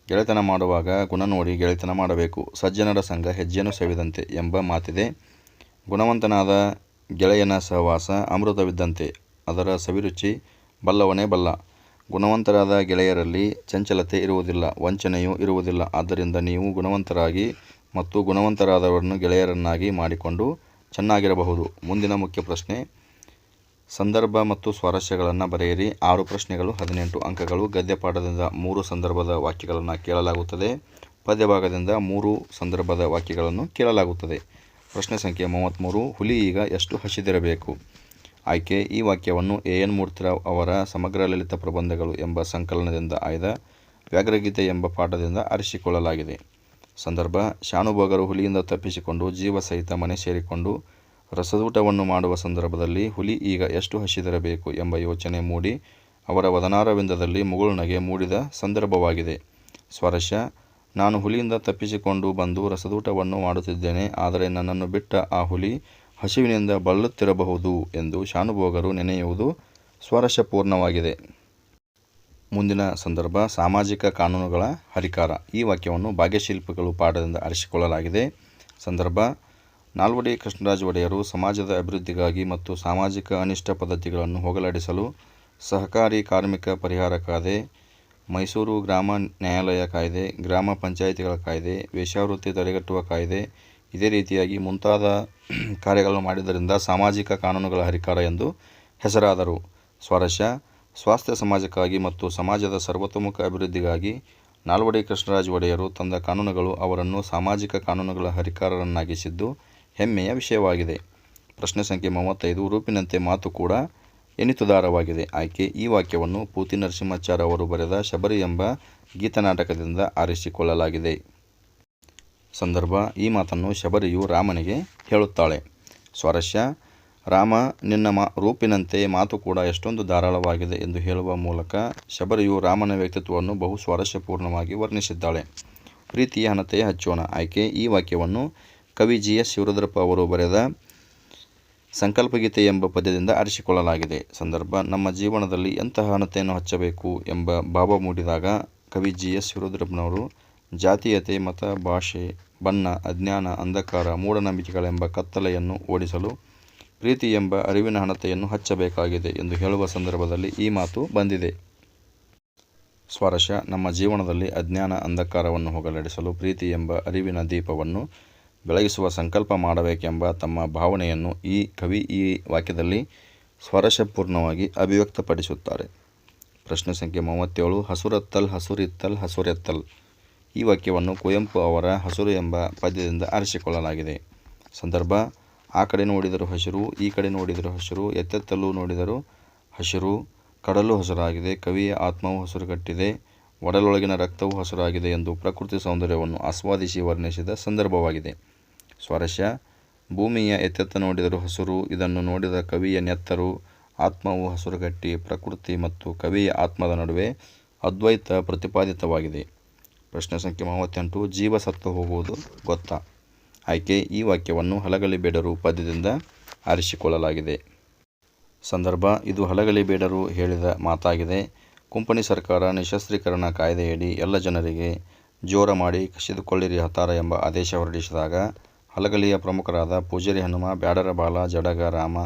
ಗೆಳೆತನ ಮಾಡುವಾಗ ಗುಣ ನೋಡಿ ಗೆಳೆತನ ಮಾಡಬೇಕು. ಸಜ್ಜನರ ಸಂಘ ಹೆಜ್ಜೆಯನ್ನು ಸವಿದಂತೆ ಎಂಬ ಮಾತಿದೆ. ಗುಣವಂತನಾದ ಗೆಳೆಯನ ಸಹವಾಸ ಅಮೃತವಿದ್ದಂತೆ, ಅದರ ಸವಿರುಚಿ ಬಲ್ಲವನೇ ಬಲ್ಲ. ಗುಣವಂತರಾದ ಗೆಳೆಯರಲ್ಲಿ ಚಂಚಲತೆ ಇರುವುದಿಲ್ಲ, ವಂಚನೆಯೂ ಇರುವುದಿಲ್ಲ. ಆದ್ದರಿಂದ ನೀವು ಗುಣವಂತರಾಗಿ ಮತ್ತು ಗುಣವಂತರಾದವರನ್ನು ಗೆಳೆಯರನ್ನಾಗಿ ಮಾಡಿಕೊಂಡು ಚೆನ್ನಾಗಿರಬಹುದು. ಮುಂದಿನ ಮುಖ್ಯ ಪ್ರಶ್ನೆ, ಸಂದರ್ಭ ಮತ್ತು ಸ್ವಾರಸ್ಯಗಳನ್ನು ಬರೆಯಿರಿ. ಆರು ಪ್ರಶ್ನೆಗಳು, ಹದಿನೆಂಟು ಅಂಕಗಳು. ಗದ್ಯಪಾಠದಿಂದ ಮೂರು ಸಂದರ್ಭದ ವಾಕ್ಯಗಳನ್ನು ಕೇಳಲಾಗುತ್ತದೆ. ಪದ್ಯಭಾಗದಿಂದ ಮೂರು ಸಂದರ್ಭದ ವಾಕ್ಯಗಳನ್ನು ಕೇಳಲಾಗುತ್ತದೆ. ಪ್ರಶ್ನೆ ಸಂಖ್ಯೆ ಮೂವತ್ತ್ಮೂರು ಹುಲಿ ಈಗ ಎಷ್ಟು ಹಸಿದಿರಬೇಕು? ಆಯ್ಕೆ, ಈ ವಾಕ್ಯವನ್ನು ಎ ಎನ್ ಮೂರ್ತಿರಾವ್ ಅವರ ಸಮಗ್ರ ಲಲಿತ ಪ್ರಬಂಧಗಳು ಎಂಬ ಸಂಕಲನದಿಂದ ಆಯ್ದ ವ್ಯಾಘ್ರಗೀತೆ ಎಂಬ ಪಾಠದಿಂದ ಆರಿಸಿಕೊಳ್ಳಲಾಗಿದೆ. ಸಂದರ್ಭ, ಶಾನುಭೋಗರು ಹುಲಿಯಿಂದ ತಪ್ಪಿಸಿಕೊಂಡು ಜೀವ ಸಹಿತ ಮನೆ ಸೇರಿಕೊಂಡು ರಸದೂಟವನ್ನು ಮಾಡುವ ಸಂದರ್ಭದಲ್ಲಿ ಹುಲಿ ಈಗ ಎಷ್ಟು ಹಸಿದಿರಬೇಕು ಎಂಬ ಯೋಚನೆ ಮೂಡಿ ಅವರ ವದನಾರವಿಂದದಲ್ಲಿ ಮುಗುಳುನಗೆ ಮೂಡಿದ ಸಂದರ್ಭವಾಗಿದೆ. ಸ್ವಾರಸ್ಯ ನಾನು ಹುಲಿಯಿಂದ ತಪ್ಪಿಸಿಕೊಂಡು ಬಂದು ರಸದೂಟವನ್ನು ಮಾಡುತ್ತಿದ್ದೇನೆ, ಆದರೆ ನನ್ನನ್ನು ಬಿಟ್ಟ ಆ ಹುಲಿ ಹಸಿವಿನಿಂದ ಬಳಲುತ್ತಿರಬಹುದು ಎಂದು ಶಾನುಭೋಗರು ನೆನೆಯುವುದು ಸ್ವಾರಸ್ಯಪೂರ್ಣವಾಗಿದೆ. ಮುಂದಿನ ಸಂದರ್ಭ, ಸಾಮಾಜಿಕ ಕಾನೂನುಗಳ ಹರಿಕಾರ. ಈ ವಾಕ್ಯವನ್ನು ಭಾಗ್ಯಶಿಲ್ಪಿಗಳು ಪಾಠದಿಂದ ಆರಿಸಿಕೊಳ್ಳಲಾಗಿದೆ ಸಂದರ್ಭ, ನಾಲ್ವಡಿ ಕೃಷ್ಣರಾಜ ಒಡೆಯರು ಸಮಾಜದ ಅಭಿವೃದ್ಧಿಗಾಗಿ ಮತ್ತು ಸಾಮಾಜಿಕ ಅನಿಷ್ಟ ಪದ್ಧತಿಗಳನ್ನು ಹೋಗಲಾಡಿಸಲು ಸಹಕಾರಿ ಕಾರ್ಮಿಕ ಪರಿಹಾರ ಕಾಯ್ದೆ ಮೈಸೂರು ಗ್ರಾಮ ನ್ಯಾಯಾಲಯ ಕಾಯ್ದೆ, ಗ್ರಾಮ ಪಂಚಾಯಿತಿಗಳ ಕಾಯ್ದೆ ವೇಶ್ಯಾವೃತ್ತಿ ತಡೆಗಟ್ಟುವ ಕಾಯ್ದೆ ಇದೇ ರೀತಿಯಾಗಿ ಮುಂತಾದ ಕಾರ್ಯಗಳನ್ನು ಮಾಡಿದ್ದರಿಂದ ಸಾಮಾಜಿಕ ಕಾನೂನುಗಳ ಹರಿಕಾರ ಎಂದು ಹೆಸರಾದರು. ಸ್ವಾರಸ್ಯ, ಸ್ವಾಸ್ಥ್ಯ ಸಮಾಜಕ್ಕಾಗಿ ಮತ್ತು ಸಮಾಜದ ಸರ್ವತೋಮುಖ ಅಭಿವೃದ್ಧಿಗಾಗಿ ನಾಲ್ವಡಿ ಕೃಷ್ಣರಾಜ ಒಡೆಯರು ತಂದ ಕಾನೂನುಗಳು ಅವರನ್ನು ಸಾಮಾಜಿಕ ಕಾನೂನುಗಳ ಹರಿಕಾರರನ್ನಾಗಿಸಿದ್ದು ಹೆಮ್ಮೆಯ ವಿಷಯವಾಗಿದೆ. ಪ್ರಶ್ನೆ ಸಂಖ್ಯೆ ಮೂವತ್ತೈದು ರೂಪಿನಂತೆ ಮಾತು ಕೂಡ ಎನಿತುದಾರವಾಗಿದೆ ಆಯ್ಕೆ ಈ ವಾಕ್ಯವನ್ನು ಪೂತಿ ನರಸಿಂಹಾಚಾರ್ಯ ಅವರು ಬರೆದ ಶಬರಿ ಎಂಬ ಗೀತನಾಟಕದಿಂದ ಆರಿಸಿಕೊಳ್ಳಲಾಗಿದೆ. ಸಂದರ್ಭ, ಈ ಮಾತನ್ನು ಶಬರಿಯು ರಾಮನಿಗೆ ಹೇಳುತ್ತಾಳೆ. ಸ್ವಾರಸ್ಯ, ರಾಮ, ನಿನ್ನ ಮಾ ರೂಪಿನಂತೆ ಮಾತು ಕೂಡ ಎಷ್ಟೊಂದು ಧಾರಾಳವಾಗಿದೆ ಎಂದು ಹೇಳುವ ಮೂಲಕ ಶಬರಿಯು ರಾಮನ ವ್ಯಕ್ತಿತ್ವವನ್ನು ಬಹು ಸ್ವಾರಸ್ಯಪೂರ್ಣವಾಗಿ ವರ್ಣಿಸಿದ್ದಾಳೆ. ಪ್ರೀತಿಯ ಹಣತೆಯ ಹಚ್ಚೋಣ. ಆಯ್ಕೆ ಈ ವಾಕ್ಯವನ್ನು ಕವಿ ಜಿ. ಎಸ್. ಶಿವರುದ್ರಪ್ಪ ಅವರು ಬರೆದ ಸಂಕಲ್ಪಗೀತೆ ಎಂಬ ಪದ್ಯದಿಂದ ಆರಿಸಿಕೊಳ್ಳಲಾಗಿದೆ. ಸಂದರ್ಭ, ನಮ್ಮ ಜೀವನದಲ್ಲಿ ಎಂತಹ ಹಣತೆಯನ್ನು ಹಚ್ಚಬೇಕು ಎಂಬ ಭಾವ ಮೂಡಿದಾಗ ಕವಿ ಜಿ. ಎಸ್. ವಿರುದ್ರಪ್ಪನವರು ಜಾತೀಯತೆ, ಮತ, ಭಾಷೆ, ಬಣ್ಣ, ಅಜ್ಞಾನ, ಅಂಧಕಾರ, ಮೂಢನಂಬಿಕೆಗಳೆಂಬ ಕತ್ತಲೆಯನ್ನು ಓಡಿಸಲು ಪ್ರೀತಿ ಎಂಬ ಅರಿವಿನ ಹಣತೆಯನ್ನು ಹಚ್ಚಬೇಕಾಗಿದೆ ಎಂದು ಹೇಳುವ ಸಂದರ್ಭದಲ್ಲಿ ಈ ಮಾತು ಬಂದಿದೆ. ಸ್ವಾರಸ್ಯ, ನಮ್ಮ ಜೀವನದಲ್ಲಿ ಅಜ್ಞಾನ, ಅಂಧಕಾರವನ್ನು ಹೋಗಲಾಡಿಸಲು ಪ್ರೀತಿ ಎಂಬ ಅರಿವಿನ ದೀಪವನ್ನು ಬೆಳಗಿಸುವ ಸಂಕಲ್ಪ ಮಾಡಬೇಕೆಂಬ ತಮ್ಮ ಭಾವನೆಯನ್ನು ಈ ಕವಿ ಈ ವಾಕ್ಯದಲ್ಲಿ ಸ್ವಾರಸ್ಯಪೂರ್ಣವಾಗಿ ಅಭಿವ್ಯಕ್ತಪಡಿಸುತ್ತಾರೆ. ಪ್ರಶ್ನೆ ಸಂಖ್ಯೆ ಮೂವತ್ತೇಳು, ಹಸುರತ್ತಲ್ ಹಸುರಿತ್ತಲ್ ಹಸುರೆತ್ತಲ್. ಈ ವಾಕ್ಯವನ್ನು ಕುವೆಂಪು ಅವರ ಹಸುರು ಎಂಬ ಪದ್ಯದಿಂದ ಆರಿಸಿಕೊಳ್ಳಲಾಗಿದೆ. ಸಂದರ್ಭ, ಆ ಕಡೆ ನೋಡಿದರೂ ಹಸಿರು, ಈ ಕಡೆ ನೋಡಿದರೂ ಹಸಿರು ಎತ್ತೆತ್ತಲ್ಲೂ ನೋಡಿದರೂ ಹಸಿರು, ಕಡಲು ಹಸಿರಾಗಿದೆ, ಕವಿಯ ಆತ್ಮವು ಹಸುರುಗಟ್ಟಿದೆ, ಒಡಲೊಳಗಿನ ರಕ್ತವು ಹಸಿರಾಗಿದೆ ಎಂದು ಪ್ರಕೃತಿ ಸೌಂದರ್ಯವನ್ನು ಆಸ್ವಾದಿಸಿ ವರ್ಣಿಸಿದ ಸಂದರ್ಭವಾಗಿದೆ. ಸ್ವಾರಸ್ಯ ಭೂಮಿಯ ಎತ್ತೆತ್ತ ನೋಡಿದರೂ ಹಸುರು. ಇದನ್ನು ನೋಡಿದ ಕವಿಯ ನೆತ್ತರು. ಆತ್ಮವು ಹಸುರುಗಟ್ಟಿ, ಪ್ರಕೃತಿ ಮತ್ತು ಕವಿಯ ಆತ್ಮದ ನಡುವೆ ಅದ್ವೈತ ಪ್ರತಿಪಾದಿತವಾಗಿದೆ. ಪ್ರಶ್ನೆ ಸಂಖ್ಯೆ ಮೂವತ್ತೆಂಟು ಜೀವ ಸತ್ತು ಹೋಗುವುದು ಗೊತ್ತಾ? ಆಯ್ಕೆ, ಈ ವಾಕ್ಯವನ್ನು ಹಲಗಲಿ ಬೇಡರು ಪದ್ಯದಿಂದ ಆರಿಸಿಕೊಳ್ಳಲಾಗಿದೆ. ಸಂದರ್ಭ, ಇದು ಹಲಗಲಿ ಬೇಡರು ಹೇಳಿದ ಮಾತಾಗಿದೆ. ಕುಂಪಣಿ ಸರ್ಕಾರ ನಿಶಸ್ತ್ರೀಕರಣ ಕಾಯ್ದೆಯಡಿ ಎಲ್ಲ ಜನರಿಗೆ ಜೋರ ಮಾಡಿ ಕಸಿದುಕೊಳ್ಳಿರಿ ಹತಾರ ಎಂಬ ಆದೇಶ ಹೊರಡಿಸಿದಾಗ ಹಲಗಲಿಯ ಪ್ರಮುಖರಾದ ಪೂಜಾರಿ ಹನುಮ, ಬ್ಯಾಡರ ಬಾಲ, ಜಡಗ ರಾಮ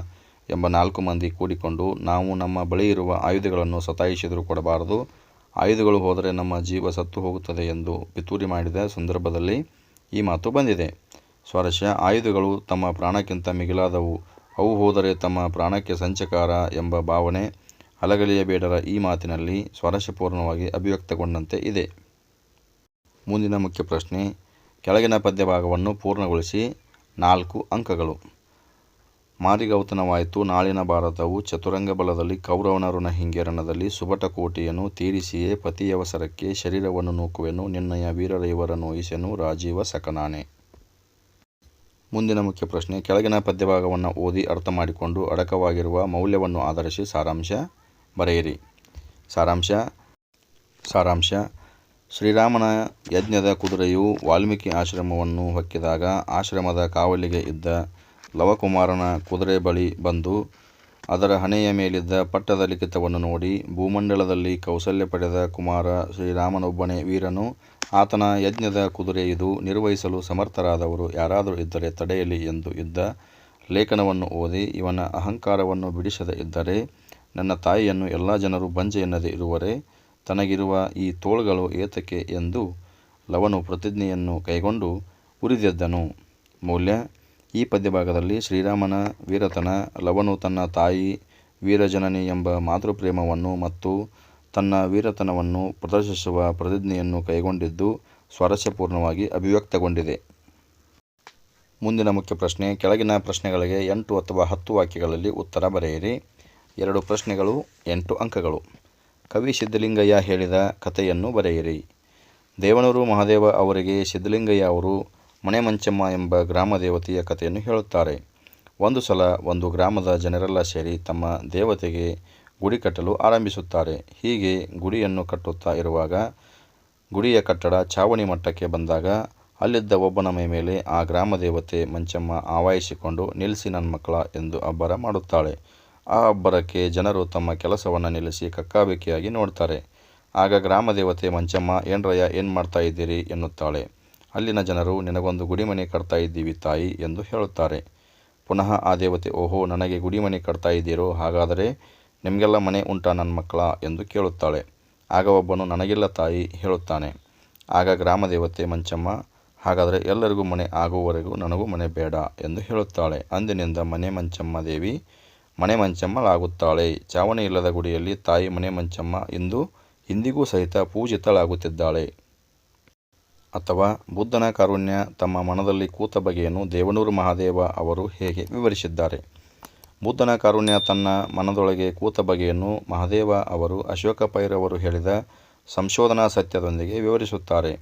ಎಂಬ ನಾಲ್ಕು ಮಂದಿ ಕೂಡಿಕೊಂಡು ನಾವು ನಮ್ಮ ಬಳಿ ಇರುವ ಆಯುಧಗಳನ್ನು ಸತಾಯಿಸಿದರೂ ಕೊಡಬಾರದು. ಆಯುಧಗಳು ಹೋದರೆ ನಮ್ಮ ಜೀವ ಸತ್ತು ಹೋಗುತ್ತದೆ ಎಂದು ಪಿತೂರಿ ಮಾಡಿದ ಸಂದರ್ಭದಲ್ಲಿ ಈ ಮಾತು ಬಂದಿದೆ. ಸ್ವಾರಸ್ಯ, ಆಯುಧಗಳು ತಮ್ಮ ಪ್ರಾಣಕ್ಕಿಂತ ಮಿಗಿಲಾದವು. ಅವು ಹೋದರೆ ತಮ್ಮ ಪ್ರಾಣಕ್ಕೆ ಸಂಚಕಾರ ಎಂಬ ಭಾವನೆ. ಹಲಗಲಿಯ ಬೇಡರ ಈ ಮಾತಿನಲ್ಲಿ ಸ್ವಾರಸ್ಯಪೂರ್ಣವಾಗಿ ಅಭಿವ್ಯಕ್ತಗೊಂಡಂತೆ ಇದೆ. ಮುಂದಿನ ಮುಖ್ಯ ಪ್ರಶ್ನೆ ಕೆಳಗಿನ ಪದ್ಯಭಾಗವನ್ನು ಪೂರ್ಣಗೊಳಿಸಿ ನಾಲ್ಕು ಅಂಕಗಳು. ಮಾರಿಗೌತನವಾಯಿತು ನಾಳಿನ ಭಾರತವು ಚತುರಂಗ ಬಲದಲ್ಲಿ ಕೌರವನ ಋಣಹಿಂಗೆ ರಣದಲ್ಲಿ ಸುಬಟಕೋಟೆಯನ್ನು ತೀರಿಸಿಯೇ ಪತಿಯವಸರಕ್ಕೆ ಶರೀರವನ್ನು ನೂಕುವೆನು. ನಿನ್ನಯ ವೀರರೈವರ ನೋಯಿಸೆನು. ರಾಜೀವ ಸಕನಾನೆ. ಮುಂದಿನ ಮುಖ್ಯ ಪ್ರಶ್ನೆ. ಕೆಳಗಿನ ಪದ್ಯಭಾಗವನ್ನು ಓದಿ ಅರ್ಥ ಮಾಡಿಕೊಂಡು ಅಡಕವಾಗಿರುವ ಮೌಲ್ಯವನ್ನು ಆಧರಿಸಿ ಸಾರಾಂಶ ಬರೆಯಿರಿ. ಸಾರಾಂಶ ಸಾರಾಂಶ. ಶ್ರೀರಾಮನ ಯಜ್ಞದ ಕುದುರೆಯು ವಾಲ್ಮೀಕಿ ಆಶ್ರಮವನ್ನು ಹೊಕ್ಕಿದಾಗ ಆಶ್ರಮದ ಕಾವಲಿಗೆ ಇದ್ದ ಲವಕುಮಾರನ ಕುದುರೆ ಬಳಿ ಬಂದು ಅದರ ಹಣೆಯ ಮೇಲಿದ್ದ ಪಟ್ಟದ ಲಿಖಿತವನ್ನು ನೋಡಿ ಭೂಮಂಡಲದಲ್ಲಿ ಕೌಶಲ್ಯ ಪಡೆದ ಕುಮಾರ ಶ್ರೀರಾಮನೊಬ್ಬನೇ ವೀರನು, ಆತನ ಯಜ್ಞದ ಕುದುರೆ ಇದು ನಿರ್ವಹಿಸಲು ಸಮರ್ಥರಾದವರು ಯಾರಾದರೂ ಇದ್ದರೆ ತಡೆಯಲಿ ಎಂದು ಇದ್ದ ಲೇಖನವನ್ನು ಓದಿ ಇವನ ಅಹಂಕಾರವನ್ನು ಬಿಡಿಸದೆ ಇದ್ದರೆ ನನ್ನ ತಾಯಿಯನ್ನು ಎಲ್ಲ ಜನರು ಬಂಜೆ ಎನ್ನದೆ ಇರುವರೆ ತನಗಿರುವ ಈ ತೋಳ್ಗಳು ಏತಕ್ಕೆ ಎಂದು ಲವನು ಪ್ರತಿಜ್ಞೆಯನ್ನು ಕೈಗೊಂಡು ಉರಿದೆದ್ದನು. ಮೌಲ್ಯ, ಈ ಪದ್ಯಭಾಗದಲ್ಲಿ ಶ್ರೀರಾಮನ ವೀರತನ, ಲವನು ತನ್ನ ತಾಯಿ ವೀರಜನನಿ ಎಂಬ ಮಾತೃಪ್ರೇಮವನ್ನು ಮತ್ತು ತನ್ನ ವೀರತನವನ್ನು ಪ್ರದರ್ಶಿಸುವ ಪ್ರತಿಜ್ಞೆಯನ್ನು ಕೈಗೊಂಡಿದ್ದು ಸ್ವಾರಸ್ಯಪೂರ್ಣವಾಗಿ ಅಭಿವ್ಯಕ್ತಗೊಂಡಿದೆ. ಮುಂದಿನ ಮುಖ್ಯ ಪ್ರಶ್ನೆ, ಕೆಳಗಿನ ಪ್ರಶ್ನೆಗಳಿಗೆ ಎಂಟು ಅಥವಾ ಹತ್ತು ವಾಕ್ಯಗಳಲ್ಲಿ ಉತ್ತರ ಬರೆಯಿರಿ. ಎರಡು ಪ್ರಶ್ನೆಗಳು, ಎಂಟು ಅಂಕಗಳು. ಕವಿ ಸಿದ್ಧಲಿಂಗಯ್ಯ ಹೇಳಿದ ಕಥೆಯನ್ನು ಬರೆಯಿರಿ. ದೇವನೂರು ಮಹಾದೇವ ಅವರಿಗೆ ಸಿದ್ಧಲಿಂಗಯ್ಯ ಅವರು ಮನೆಮಂಚಮ್ಮ ಎಂಬ ಗ್ರಾಮ ದೇವತೆಯ ಕಥೆಯನ್ನು ಹೇಳುತ್ತಾರೆ. ಒಂದು ಸಲ ಒಂದು ಗ್ರಾಮದ ಜನರೆಲ್ಲ ಸೇರಿ ತಮ್ಮ ದೇವತೆಗೆ ಗುಡಿ ಕಟ್ಟಲು ಆರಂಭಿಸುತ್ತಾರೆ. ಹೀಗೆ ಗುಡಿಯನ್ನು ಕಟ್ಟುತ್ತಾ ಇರುವಾಗ ಗುಡಿಯ ಕಟ್ಟಡ ಚಾವಣಿ ಮಟ್ಟಕ್ಕೆ ಬಂದಾಗ ಅಲ್ಲಿದ್ದ ಒಬ್ಬನ ಮೈ ಮೇಲೆ ಆ ಗ್ರಾಮ ದೇವತೆ ಮಂಚಮ್ಮ ಆವಾಯಿಸಿಕೊಂಡು ನಿಲ್ಲಿಸಿ ನನ್ನ ಮಕ್ಕಳ ಎಂದು ಅಬ್ಬರ ಮಾಡುತ್ತಾಳೆ. ಆ ಅಬ್ಬರಕ್ಕೆ ಜನರು ತಮ್ಮ ಕೆಲಸವನ್ನು ನಿಲ್ಲಿಸಿ ಕಕ್ಕಾಬಿಕ್ಕಿಯಾಗಿ ನೋಡ್ತಾರೆ. ಆಗ ಗ್ರಾಮ ದೇವತೆ ಮಂಚಮ್ಮ, ಏನ್ರಯ್ಯ, ಏನು ಮಾಡ್ತಾ ಇದ್ದೀರಿ? ಎನ್ನುತ್ತಾಳೆ. ಅಲ್ಲಿನ ಜನರು ನಿನಗೊಂದು ಗುಡಿಮನೆ ಕಟ್ತಾ ಇದ್ದೀವಿ ತಾಯಿ, ಎಂದು ಹೇಳುತ್ತಾರೆ. ಪುನಃ ಆ ದೇವತೆ, ಓಹೋ, ನನಗೆ ಗುಡಿಮನೆ ಕಟ್ತಾ ಇದ್ದೀರೋ? ಹಾಗಾದರೆ ನಿಮಗೆಲ್ಲ ಮನೆ ಉಂಟಾ ನನ್ನ ಮಕ್ಕಳ? ಎಂದು ಕೇಳುತ್ತಾಳೆ. ಆಗ ಒಬ್ಬನು, ನನಗಿಲ್ಲ ತಾಯಿ, ಹೇಳುತ್ತಾನೆ. ಆಗ ಗ್ರಾಮ ದೇವತೆ ಮಂಚಮ್ಮ, ಹಾಗಾದರೆ ಎಲ್ಲರಿಗೂ ಮನೆ ಆಗುವವರೆಗೂ ನನಗೂ ಮನೆ ಬೇಡ, ಎಂದು ಹೇಳುತ್ತಾಳೆ. ಅಂದಿನಿಂದ ಮನೆ ಮಂಚಮ್ಮ ದೇವಿ ಮನೆ ಮಂಚಮ್ಮಳಾಗುತ್ತಾಳೆ ಚಾವಣಿ ಇಲ್ಲದ ಗುಡಿಯಲ್ಲಿ ತಾಯಿ ಮನೆ ಮಂಚಮ್ಮ ಎಂದು ಇಂದಿಗೂ ಸಹಿತ ಪೂಜಿತಳಾಗುತ್ತಿದ್ದಾಳೆ. ಅಥವಾ ಬುದ್ಧನ ಕಾರುಣ್ಯ ತಮ್ಮ ಮನದಲ್ಲಿ ಕೂತ ಬಗೆಯನ್ನು ದೇವನೂರು ಮಹಾದೇವ ಅವರು ಹೇಗೆ ವಿವರಿಸಿದ್ದಾರೆ? ಬುದ್ಧನ ಕಾರುಣ್ಯ ತನ್ನ ಮನದೊಳಗೆ ಕೂತ ಬಗೆಯನ್ನು ಮಹಾದೇವ ಅವರು ಅಶೋಕ ಪೈರವರು ಹೇಳಿದ ಸಂಶೋಧನಾ ಸತ್ಯದೊಂದಿಗೆ ವಿವರಿಸುತ್ತಾರೆ.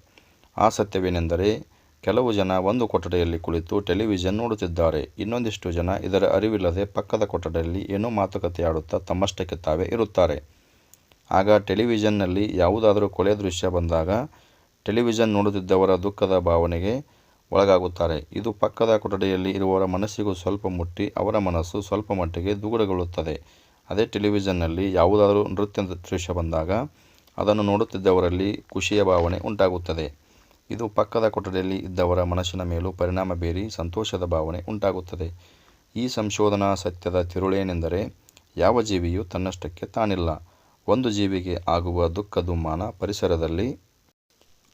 ಆ ಸತ್ಯವೇನೆಂದರೆ ಕೆಲವು ಜನ ಒಂದು ಕೊಠಡಿಯಲ್ಲಿ ಕುಳಿತು ಟೆಲಿವಿಷನ್ ನೋಡುತ್ತಿದ್ದಾರೆ. ಇನ್ನೊಂದಿಷ್ಟು ಜನ ಇದರ ಅರಿವಿಲ್ಲದೆ ಪಕ್ಕದ ಕೊಠಡಿಯಲ್ಲಿ ಏನೋ ಮಾತುಕತೆ ಆಡುತ್ತಾ ತಮ್ಮಷ್ಟಕ್ಕೆ ತಾವೇ ಇರುತ್ತಾರೆ. ಆಗ ಟೆಲಿವಿಷನ್ನಲ್ಲಿ ಯಾವುದಾದರೂ ಕೊಲೆ ದೃಶ್ಯ ಬಂದಾಗ ಟೆಲಿವಿಷನ್ ನೋಡುತ್ತಿದ್ದವರ ದುಃಖದ ಭಾವನೆಗೆ ಒಳಗಾಗುತ್ತಾರೆ. ಇದು ಪಕ್ಕದ ಕೊಠಡಿಯಲ್ಲಿ ಇರುವವರ ಮನಸ್ಸಿಗೂ ಸ್ವಲ್ಪ ಮುಟ್ಟಿ, ಅವರ ಮನಸ್ಸು ಸ್ವಲ್ಪ ಮಟ್ಟಿಗೆ ದುಗುಡಗೊಳ್ಳುತ್ತದೆ ಅದೇ ಟೆಲಿವಿಷನ್ನಲ್ಲಿ ಯಾವುದಾದರೂ ನೃತ್ಯ ದೃಶ್ಯ ಬಂದಾಗ ಅದನ್ನು ನೋಡುತ್ತಿದ್ದವರಲ್ಲಿ ಖುಷಿಯ ಭಾವನೆ ಉಂಟಾಗುತ್ತದೆ. ಇದು ಪಕ್ಕದ ಕೊಠಡಿಯಲ್ಲಿ ಇದ್ದವರ ಮನಸ್ಸಿನ ಮೇಲೂ ಪರಿಣಾಮ ಬೀರಿ ಸಂತೋಷದ ಭಾವನೆ ಉಂಟಾಗುತ್ತದೆ. ಈ ಸಂಶೋಧನಾ ಸತ್ಯದ ತಿರುಳೇನೆಂದರೆ, ಯಾವ ಜೀವಿಯೂ ತನ್ನಷ್ಟಕ್ಕೆ ತಾನಿಲ್ಲ. ಒಂದು ಜೀವಿಗೆ ಆಗುವ ದುಃಖ ದುಮ್ಮಾನ ಪರಿಸರದಲ್ಲಿ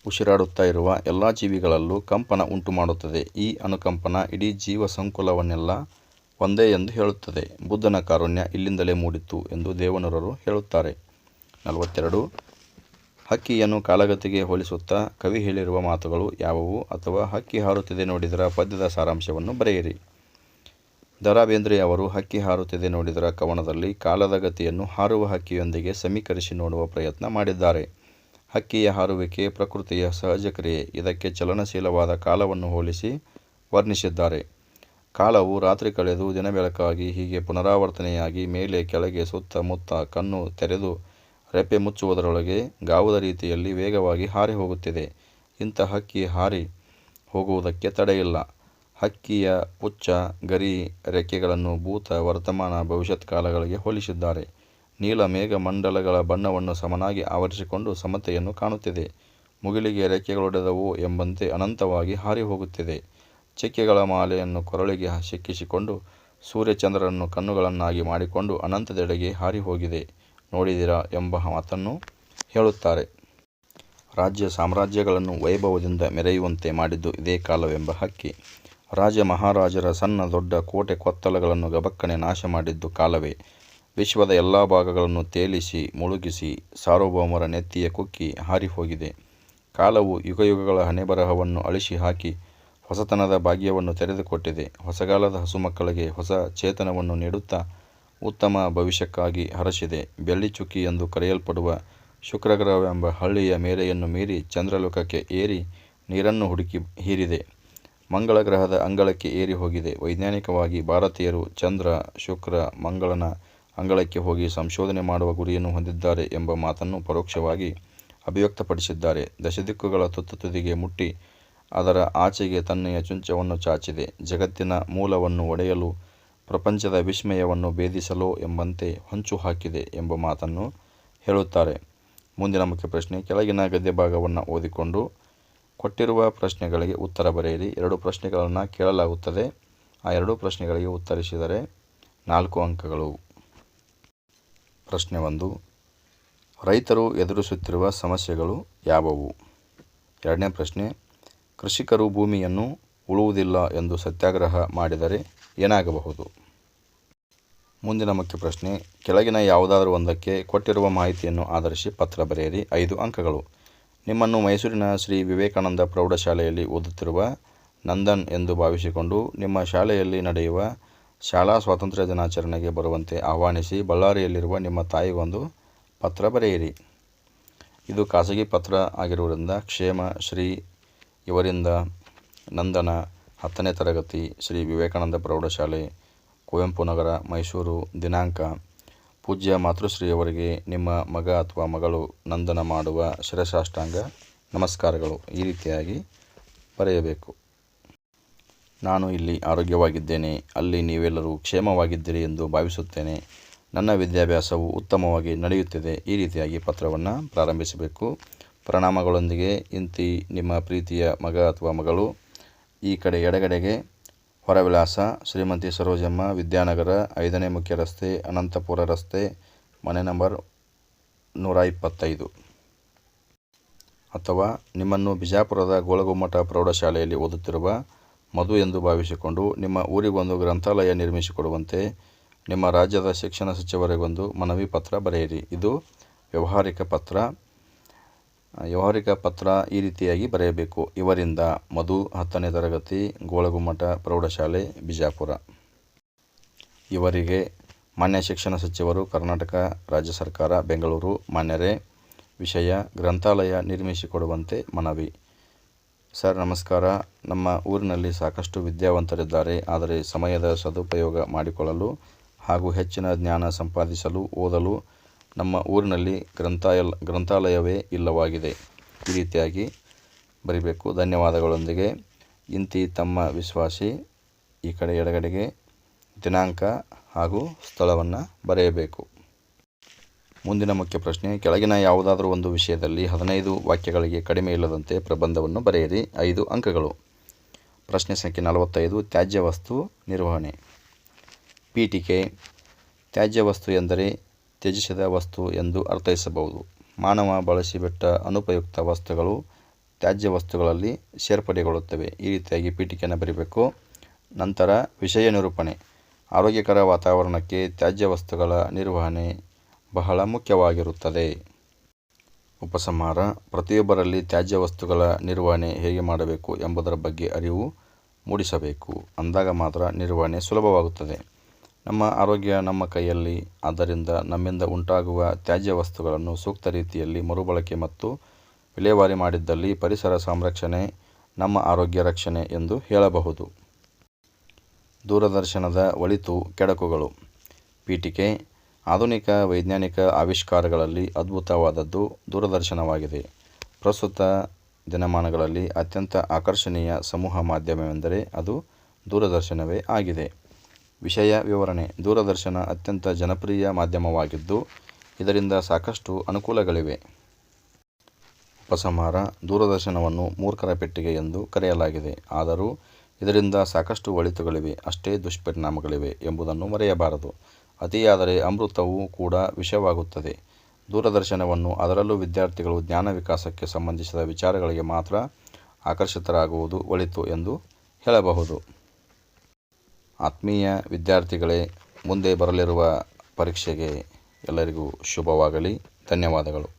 ಉಸಿರಾಡುತ್ತಾ ಇರುವ ಎಲ್ಲ ಜೀವಿಗಳಲ್ಲೂ ಕಂಪನ ಉಂಟು ಮಾಡುತ್ತದೆ ಈ ಅನುಕಂಪನ ಇಡೀ ಜೀವ ಸಂಕುಲವನ್ನೆಲ್ಲ ಒಂದೇ ಎಂದು ಹೇಳುತ್ತದೆ. ಬುದ್ಧನ ಕಾರುಣ್ಯ ಇಲ್ಲಿಂದಲೇ ಮೂಡಿತ್ತು ಎಂದು ದೇವನೂರರು ಹೇಳುತ್ತಾರೆ. ನಲವತ್ತೆರಡು ಹಕ್ಕಿಯನ್ನು ಕಾಲಗತಿಗೆ ಹೋಲಿಸುತ್ತಾ ಕವಿ ಹೇಳಿರುವ ಮಾತುಗಳು ಯಾವುವು ಅಥವಾ ಹಕ್ಕಿ ಹಾರುತ್ತಿದೆ ನೋಡಿದರ ಪದ್ಯದ ಸಾರಾಂಶವನ್ನು ಬರೆಯಿರಿ. ದ ಅವರು ಹಕ್ಕಿ ಹಾರುತ್ತಿದೆ ನೋಡಿದರ ಕವನದಲ್ಲಿ ಕಾಲದ ಗತಿಯನ್ನು ಹಾರುವ ಹಕ್ಕಿಯೊಂದಿಗೆ ಸಮೀಕರಿಸಿ ನೋಡುವ ಪ್ರಯತ್ನ ಮಾಡಿದ್ದಾರೆ. ಹಕ್ಕಿಯ ಹಾರುವಿಕೆ ಪ್ರಕೃತಿಯ ಸಹಜ ಕ್ರಿಯೆ. ಇದಕ್ಕೆ ಚಲನಶೀಲವಾದ ಕಾಲವನ್ನು ಹೋಲಿಸಿ ವರ್ಣಿಸಿದ್ದಾರೆ. ಕಾಲವು ರಾತ್ರಿ ಕಳೆದು ದಿನ ಬೆಳಕಾಗಿ ಹೀಗೆ ಪುನರಾವರ್ತನೆಯಾಗಿ ಮೇಲೆ ಕೆಳಗೆ ಸುತ್ತ ಮುತ್ತ ಕಣ್ಣು ತೆರೆದು ರೆಪ್ಪೆ ಮುಚ್ಚುವುದರೊಳಗೆ ಗಾವುದ ರೀತಿಯಲ್ಲಿ ವೇಗವಾಗಿ ಹಾರಿ ಹೋಗುತ್ತಿದೆ. ಇಂಥ ಹಕ್ಕಿ ಹಾರಿ ಹೋಗುವುದಕ್ಕೆ ತಡೆಯಿಲ್ಲ. ಹಕ್ಕಿಯ ಪುಚ್ಚ, ಗರಿ, ರೆಕ್ಕೆಗಳನ್ನು ಭೂತ, ವರ್ತಮಾನ, ಭವಿಷ್ಯತ್ ಕಾಲಗಳಿಗೆ ಹೋಲಿಸಿದ್ದಾರೆ. ನೀಲ ಮೇಘ ಮಂಡಲಗಳ ಬಣ್ಣವನ್ನು ಸಮನಾಗಿ ಆವರಿಸಿಕೊಂಡು ಸಮತೆಯನ್ನು ಕಾಣುತ್ತಿದೆ. ಮುಗಿಲಿಗೆ ರೆಕ್ಕೆಗಳೊಡೆದವು ಎಂಬಂತೆ ಅನಂತವಾಗಿ ಹಾರಿ ಹೋಗುತ್ತಿದೆ. ಚಕ್ಕೆಗಳ ಮಾಲೆಯನ್ನು ಕೊರಳಿಗೆ ಸಿಕ್ಕಿಸಿಕೊಂಡು ಸೂರ್ಯಚಂದ್ರರನ್ನು ಕಣ್ಣುಗಳನ್ನಾಗಿ ಮಾಡಿಕೊಂಡು ಅನಂತದೆಡೆಗೆ ಹಾರಿ ಹೋಗಿದೆ. ನೋಡಿದಿರಾ ಎಂಬ ಮಾತನ್ನು ಹೇಳುತ್ತಾರೆ. ರಾಜ್ಯ ಸಾಮ್ರಾಜ್ಯಗಳನ್ನು ವೈಭವದಿಂದ ಮೆರೆಯುವಂತೆ ಮಾಡಿದ್ದು ಇದೇ ಕಾಲವೆಂಬ ಹಕ್ಕಿ. ರಾಜ ಮಹಾರಾಜರ ಸಣ್ಣ ದೊಡ್ಡ ಕೋಟೆ ಕೊತ್ತಲಗಳನ್ನು ಗಬಕ್ಕನೆ ನಾಶ ಮಾಡಿದ್ದು ಕಾಲವೇ. ವಿಶ್ವದ ಎಲ್ಲ ಭಾಗಗಳನ್ನು ತೇಲಿಸಿ, ಮುಳುಗಿಸಿ, ಸಾರ್ವಭೌಮರ ನೆತ್ತಿಯ ಕುಕ್ಕಿ ಹಾರಿಹೋಗಿದೆ. ಕಾಲವು ಯುಗಯುಗಗಳ ಹಣೆಬರಹವನ್ನು ಅಳಿಸಿ ಹಾಕಿ ಹೊಸತನದ ಭಾಗ್ಯವನ್ನು ತೆರೆದುಕೊಟ್ಟಿದೆ. ಹೊಸಗಾಲದ ಹಸುಮಕ್ಕಳಿಗೆ ಹೊಸ ಚೇತನವನ್ನು ನೀಡುತ್ತಾ ಉತ್ತಮ ಭವಿಷ್ಯಕ್ಕಾಗಿ ಹರಸಿದೆ ಬೆಳ್ಳಿ ಚುಕ್ಕಿ ಎಂದು ಕರೆಯಲ್ಪಡುವ ಶುಕ್ರಗ್ರಹವೆಂಬ ಹಳ್ಳಿಯ ಮೇರೆಯನ್ನು ಮೀರಿ ಚಂದ್ರಲೋಕಕ್ಕೆ ಏರಿ ನೀರನ್ನು ಹುಡುಕಿ ಹೀರಿದೆ. ಮಂಗಳ ಗ್ರಹದ ಅಂಗಳಕ್ಕೆ ಏರಿ ಹೋಗಿದೆ. ವೈಜ್ಞಾನಿಕವಾಗಿ ಭಾರತೀಯರು ಚಂದ್ರ, ಶುಕ್ರ, ಮಂಗಳನ ಅಂಗಳಕ್ಕೆ ಹೋಗಿ ಸಂಶೋಧನೆ ಮಾಡುವ ಗುರಿಯನ್ನು ಹೊಂದಿದ್ದಾರೆ ಎಂಬ ಮಾತನ್ನು ಪರೋಕ್ಷವಾಗಿ ಅಭಿವ್ಯಕ್ತಪಡಿಸಿದ್ದಾರೆ. ದಶದಿಕ್ಕುಗಳ ತುತ್ತು ತುದಿಗೆ ಮುಟ್ಟಿ ಅದರ ಆಚೆಗೆ ತನ್ನೆಯ ಚುಂಚವನ್ನು ಚಾಚಿದೆ. ಜಗತ್ತಿನ ಮೂಲವನ್ನು ಒಡೆಯಲು ಪ್ರಪಂಚದ ವಿಸ್ಮಯವನ್ನು ಭೇದಿಸಲೋ ಎಂಬಂತೆ ಹೊಂಚು ಹಾಕಿದೆ ಎಂಬ ಮಾತನ್ನು ಹೇಳುತ್ತಾರೆ. ಮುಂದಿನ ಮುಖ್ಯ ಪ್ರಶ್ನೆ, ಕೆಳಗಿನ ಗದ್ಯ ಭಾಗವನ್ನು ಓದಿಕೊಂಡು ಕೊಟ್ಟಿರುವ ಪ್ರಶ್ನೆಗಳಿಗೆ ಉತ್ತರ ಬರೆಯಿರಿ. ಎರಡು ಪ್ರಶ್ನೆಗಳನ್ನು ಕೇಳಲಾಗುತ್ತದೆ. ಆ ಎರಡು ಪ್ರಶ್ನೆಗಳಿಗೆ ಉತ್ತರಿಸಿದರೆ ನಾಲ್ಕು ಅಂಕಗಳು. ಪ್ರಶ್ನೆ ಒಂದು, ರೈತರು ಎದುರಿಸುತ್ತಿರುವ ಸಮಸ್ಯೆಗಳು ಯಾವುವು? ಎರಡನೇ ಪ್ರಶ್ನೆ, ಕೃಷಿಕರು ಭೂಮಿಯನ್ನು ಉಳುವುದಿಲ್ಲ ಎಂದು ಸತ್ಯಾಗ್ರಹ ಮಾಡಿದರೆ ಏನಾಗಬಹುದು? ಮುಂದಿನ ಮುಖ್ಯ ಪ್ರಶ್ನೆ, ಕೆಳಗಿನ ಯಾವುದಾದರೂ ಒಂದಕ್ಕೆ ಕೊಟ್ಟಿರುವ ಮಾಹಿತಿಯನ್ನು ಆಧರಿಸಿ ಪತ್ರ ಬರೆಯಿರಿ. ಐದು ಅಂಕಗಳು. ನಿಮ್ಮನ್ನು ಮೈಸೂರಿನ ಶ್ರೀ ವಿವೇಕಾನಂದ ಪ್ರೌಢಶಾಲೆಯಲ್ಲಿ ಓದುತ್ತಿರುವ ನಂದನ್ ಎಂದು ಭಾವಿಸಿಕೊಂಡು ನಿಮ್ಮ ಶಾಲೆಯಲ್ಲಿ ನಡೆಯುವ ಶಾಲಾ ಸ್ವಾತಂತ್ರ್ಯ ದಿನಾಚರಣೆಗೆ ಬರುವಂತೆ ಆಹ್ವಾನಿಸಿ ಬಳ್ಳಾರಿಯಲ್ಲಿರುವ ನಿಮ್ಮ ತಾಯಿಗೊಂದು ಪತ್ರ ಬರೆಯಿರಿ. ಇದು ಖಾಸಗಿ ಪತ್ರ ಆಗಿರುವುದರಿಂದ ಕ್ಷೇಮ ಶ್ರೀ ಇವರಿಂದ ನಂದನ ಹತ್ತನೇ ತರಗತಿ ಶ್ರೀ ವಿವೇಕಾನಂದ ಪ್ರೌಢಶಾಲೆ, ಕುವೆಂಪು ನಗರ, ಮೈಸೂರು, ದಿನಾಂಕ. ಪೂಜ್ಯ ಮಾತೃಶ್ರೀಯವರಿಗೆ ನಿಮ್ಮ ಮಗ ಅಥವಾ ಮಗಳು ನಂದನ ಮಾಡುವ ಶಿರಸಾಷ್ಟಾಂಗ ನಮಸ್ಕಾರಗಳು. ಈ ರೀತಿಯಾಗಿ ಬರೆಯಬೇಕು. ನಾನು ಇಲ್ಲಿ ಆರೋಗ್ಯವಾಗಿದ್ದೇನೆ. ಅಲ್ಲಿ ನೀವೆಲ್ಲರೂ ಕ್ಷೇಮವಾಗಿದ್ದೀರಿ ಎಂದು ಭಾವಿಸುತ್ತೇನೆ. ನನ್ನ ವಿದ್ಯಾಭ್ಯಾಸವು ಉತ್ತಮವಾಗಿ ನಡೆಯುತ್ತಿದೆ. ಈ ರೀತಿಯಾಗಿ ಪತ್ರವನ್ನು ಪ್ರಾರಂಭಿಸಬೇಕು. ಪ್ರಣಾಮಗಳೊಂದಿಗೆ, ಇಂತಿ ನಿಮ್ಮ ಪ್ರೀತಿಯ ಮಗ ಅಥವಾ ಮಗಳು ಈ ಕಡೆ ಎಡಗಡೆಗೆ ಹೊರವಿಲಾಸ ಶ್ರೀಮಂತಿ ಸರೋಜಮ್ಮ, ವಿದ್ಯಾನಗರ, ಐದನೇ ಮುಖ್ಯ ರಸ್ತೆ, ಅನಂತಪುರ ರಸ್ತೆ, ಮನೆ ನಂಬರ್ ನೂರ ಇಪ್ಪತ್ತೈದು. ಅಥವಾ ನಿಮ್ಮನ್ನು ಬಿಜಾಪುರದ ಗೋಳಗುಮ್ಮಟ ಪ್ರೌಢಶಾಲೆಯಲ್ಲಿ ಓದುತ್ತಿರುವ ಮಧು ಎಂದು ಭಾವಿಸಿಕೊಂಡು ನಿಮ್ಮ ಊರಿಗೊಂದು ಗ್ರಂಥಾಲಯ ನಿರ್ಮಿಸಿಕೊಡುವಂತೆ ನಿಮ್ಮ ರಾಜ್ಯದ ಶಿಕ್ಷಣ ಸಚಿವರಿಗೊಂದು ಮನವಿ ಪತ್ರ ಬರೆಯಿರಿ. ಇದು ವ್ಯವಹಾರಿಕ ಪತ್ರ. ವ್ಯಾವಹಾರಿಕ ಪತ್ರ ಈ ರೀತಿಯಾಗಿ ಬರೆಯಬೇಕು. ಇವರಿಂದ ಮಧು ಹತ್ತನೇ ತರಗತಿ, ಗೋಳಗುಮ್ಮಟ ಪ್ರೌಢಶಾಲೆ, ಬಿಜಾಪುರ. ಇವರಿಗೆ ಮಾನ್ಯ ಶಿಕ್ಷಣ ಸಚಿವರು ಕರ್ನಾಟಕ ರಾಜ್ಯ ಸರ್ಕಾರ, ಬೆಂಗಳೂರು ಮಾನ್ಯರೇ, ವಿಷಯ ಗ್ರಂಥಾಲಯ ನಿರ್ಮಿಸಿಕೊಡುವಂತೆ ಮನವಿ. ಸರ್, ನಮಸ್ಕಾರ. ನಮ್ಮ ಊರಿನಲ್ಲಿ ಸಾಕಷ್ಟು ವಿದ್ಯಾವಂತರಿದ್ದಾರೆ. ಆದರೆ ಸಮಯದ ಸದುಪಯೋಗ ಮಾಡಿಕೊಳ್ಳಲು ಹಾಗೂ ಹೆಚ್ಚಿನ ಜ್ಞಾನ ಸಂಪಾದಿಸಲು, ಓದಲು ನಮ್ಮ ಊರಿನಲ್ಲಿ ಗ್ರಂಥಾಯ ಗ್ರಂಥಾಲಯವೇ ಇಲ್ಲವಾಗಿದೆ. ಈ ರೀತಿಯಾಗಿ ಬರಿಬೇಕು. ಧನ್ಯವಾದಗಳೊಂದಿಗೆ. ಇಂತಿ ತಮ್ಮ ವಿಶ್ವಾಸಿ ಈ ಕಡೆ ಎಡಗಡೆಗೆ ದಿನಾಂಕ ಹಾಗೂ ಸ್ಥಳವನ್ನು ಬರೆಯಬೇಕು. ಮುಂದಿನ ಮುಖ್ಯ ಪ್ರಶ್ನೆ, ಕೆಳಗಿನ ಯಾವುದಾದರೂ ಒಂದು ವಿಷಯದಲ್ಲಿ ಹದಿನೈದು ವಾಕ್ಯಗಳಿಗೆ ಕಡಿಮೆ ಇಲ್ಲದಂತೆ ಪ್ರಬಂಧವನ್ನು ಬರೆಯಿರಿ. ಐದು ಅಂಕಗಳು. ಪ್ರಶ್ನೆ ಸಂಖ್ಯೆ ನಲವತ್ತೈದು, ತ್ಯಾಜ್ಯ ವಸ್ತು ನಿರ್ವಹಣೆ. ಪೀಠಿಕೆ ತ್ಯಾಜ್ಯ ವಸ್ತು ಎಂದರೆ ತ್ಯಜಿಸಿದ ವಸ್ತು ಎಂದು ಅರ್ಥೈಸಬಹುದು. ಮಾನವ ಬಳಸಿಬಿಟ್ಟ ಅನುಪಯುಕ್ತ ವಸ್ತುಗಳು ತ್ಯಾಜ್ಯ ವಸ್ತುಗಳಲ್ಲಿ ಸೇರ್ಪಡೆಗೊಳ್ಳುತ್ತವೆ. ಈ ರೀತಿಯಾಗಿ ಪೀಠಿಕೆಯನ್ನು ಬರೀಬೇಕು. ನಂತರ ವಿಷಯ ನಿರೂಪಣೆ. ಆರೋಗ್ಯಕರ ವಾತಾವರಣಕ್ಕೆ ತ್ಯಾಜ್ಯ ವಸ್ತುಗಳ ನಿರ್ವಹಣೆ ಬಹಳ ಮುಖ್ಯವಾಗಿರುತ್ತದೆ. ಉಪಸಂಹಾರ. ಪ್ರತಿಯೊಬ್ಬರಲ್ಲಿ ತ್ಯಾಜ್ಯ ವಸ್ತುಗಳ ನಿರ್ವಹಣೆ ಹೇಗೆ ಮಾಡಬೇಕು ಎಂಬುದರ ಬಗ್ಗೆ ಅರಿವು ಮೂಡಿಸಬೇಕು. ಅಂದಾಗ ಮಾತ್ರ ನಿರ್ವಹಣೆ ಸುಲಭವಾಗುತ್ತದೆ. ನಮ್ಮ ಆರೋಗ್ಯ ನಮ್ಮ ಕೈಯಲ್ಲಿ, ಆದ್ದರಿಂದ ನಮ್ಮಿಂದ ಉಂಟಾಗುವ ತ್ಯಾಜ್ಯ ವಸ್ತುಗಳನ್ನು ಸೂಕ್ತ ರೀತಿಯಲ್ಲಿ ಮರುಬಳಕೆ ಮತ್ತು ವಿಲೇವಾರಿ ಮಾಡಿದ್ದಲ್ಲಿ ಪರಿಸರ ಸಂರಕ್ಷಣೆ, ನಮ್ಮ ಆರೋಗ್ಯ ರಕ್ಷಣೆ ಎಂದು ಹೇಳಬಹುದು. ದೂರದರ್ಶನದ ಒಳಿತು ಕೆಡಕುಗಳು. ಪೀಠಿಕೆ, ಆಧುನಿಕ ವೈಜ್ಞಾನಿಕ ಆವಿಷ್ಕಾರಗಳಲ್ಲಿ ಅದ್ಭುತವಾದದ್ದು ದೂರದರ್ಶನವಾಗಿದೆ. ಪ್ರಸ್ತುತ ದಿನಮಾನಗಳಲ್ಲಿ ಅತ್ಯಂತ ಆಕರ್ಷಣೀಯ ಸಮೂಹ ಮಾಧ್ಯಮವೆಂದರೆ ಅದು ದೂರದರ್ಶನವೇ ಆಗಿದೆ. ವಿಷಯ ವಿವರಣೆ. ದೂರದರ್ಶನ ಅತ್ಯಂತ ಜನಪ್ರಿಯ ಮಾಧ್ಯಮವಾಗಿದ್ದು, ಇದರಿಂದ ಸಾಕಷ್ಟು ಅನುಕೂಲಗಳಿವೆ. ಉಪಸಂಹಾರ ದೂರದರ್ಶನವನ್ನು ಮೂರ್ಖರ ಪೆಟ್ಟಿಗೆ ಎಂದು ಕರೆಯಲಾಗಿದೆ. ಆದರೂ, ಇದರಿಂದ ಸಾಕಷ್ಟು ಒಳಿತುಗಳಿವೆ. ಅಷ್ಟೇ ದುಷ್ಪರಿಣಾಮಗಳಿವೆ ಎಂಬುದನ್ನು ಮರೆಯಬಾರದು. ಅತಿಯಾದರೆ ಅಮೃತವೂ ಕೂಡ ವಿಷವಾಗುತ್ತದೆ. ದೂರದರ್ಶನವನ್ನು ಅದರಲ್ಲೂ ವಿದ್ಯಾರ್ಥಿಗಳು ಜ್ಞಾನ ವಿಕಾಸಕ್ಕೆ ಸಂಬಂಧಿಸಿದ ವಿಚಾರಗಳಿಗೆ ಮಾತ್ರ ಆಕರ್ಷಿತರಾಗುವುದು ಒಳಿತು ಎಂದು ಹೇಳಬಹುದು. ಆತ್ಮೀಯ ವಿದ್ಯಾರ್ಥಿಗಳೇ ಮುಂದೆ ಬರಲಿರುವ ಪರೀಕ್ಷೆಗೆ ಎಲ್ಲರಿಗೂ ಶುಭವಾಗಲಿ. ಧನ್ಯವಾದಗಳು.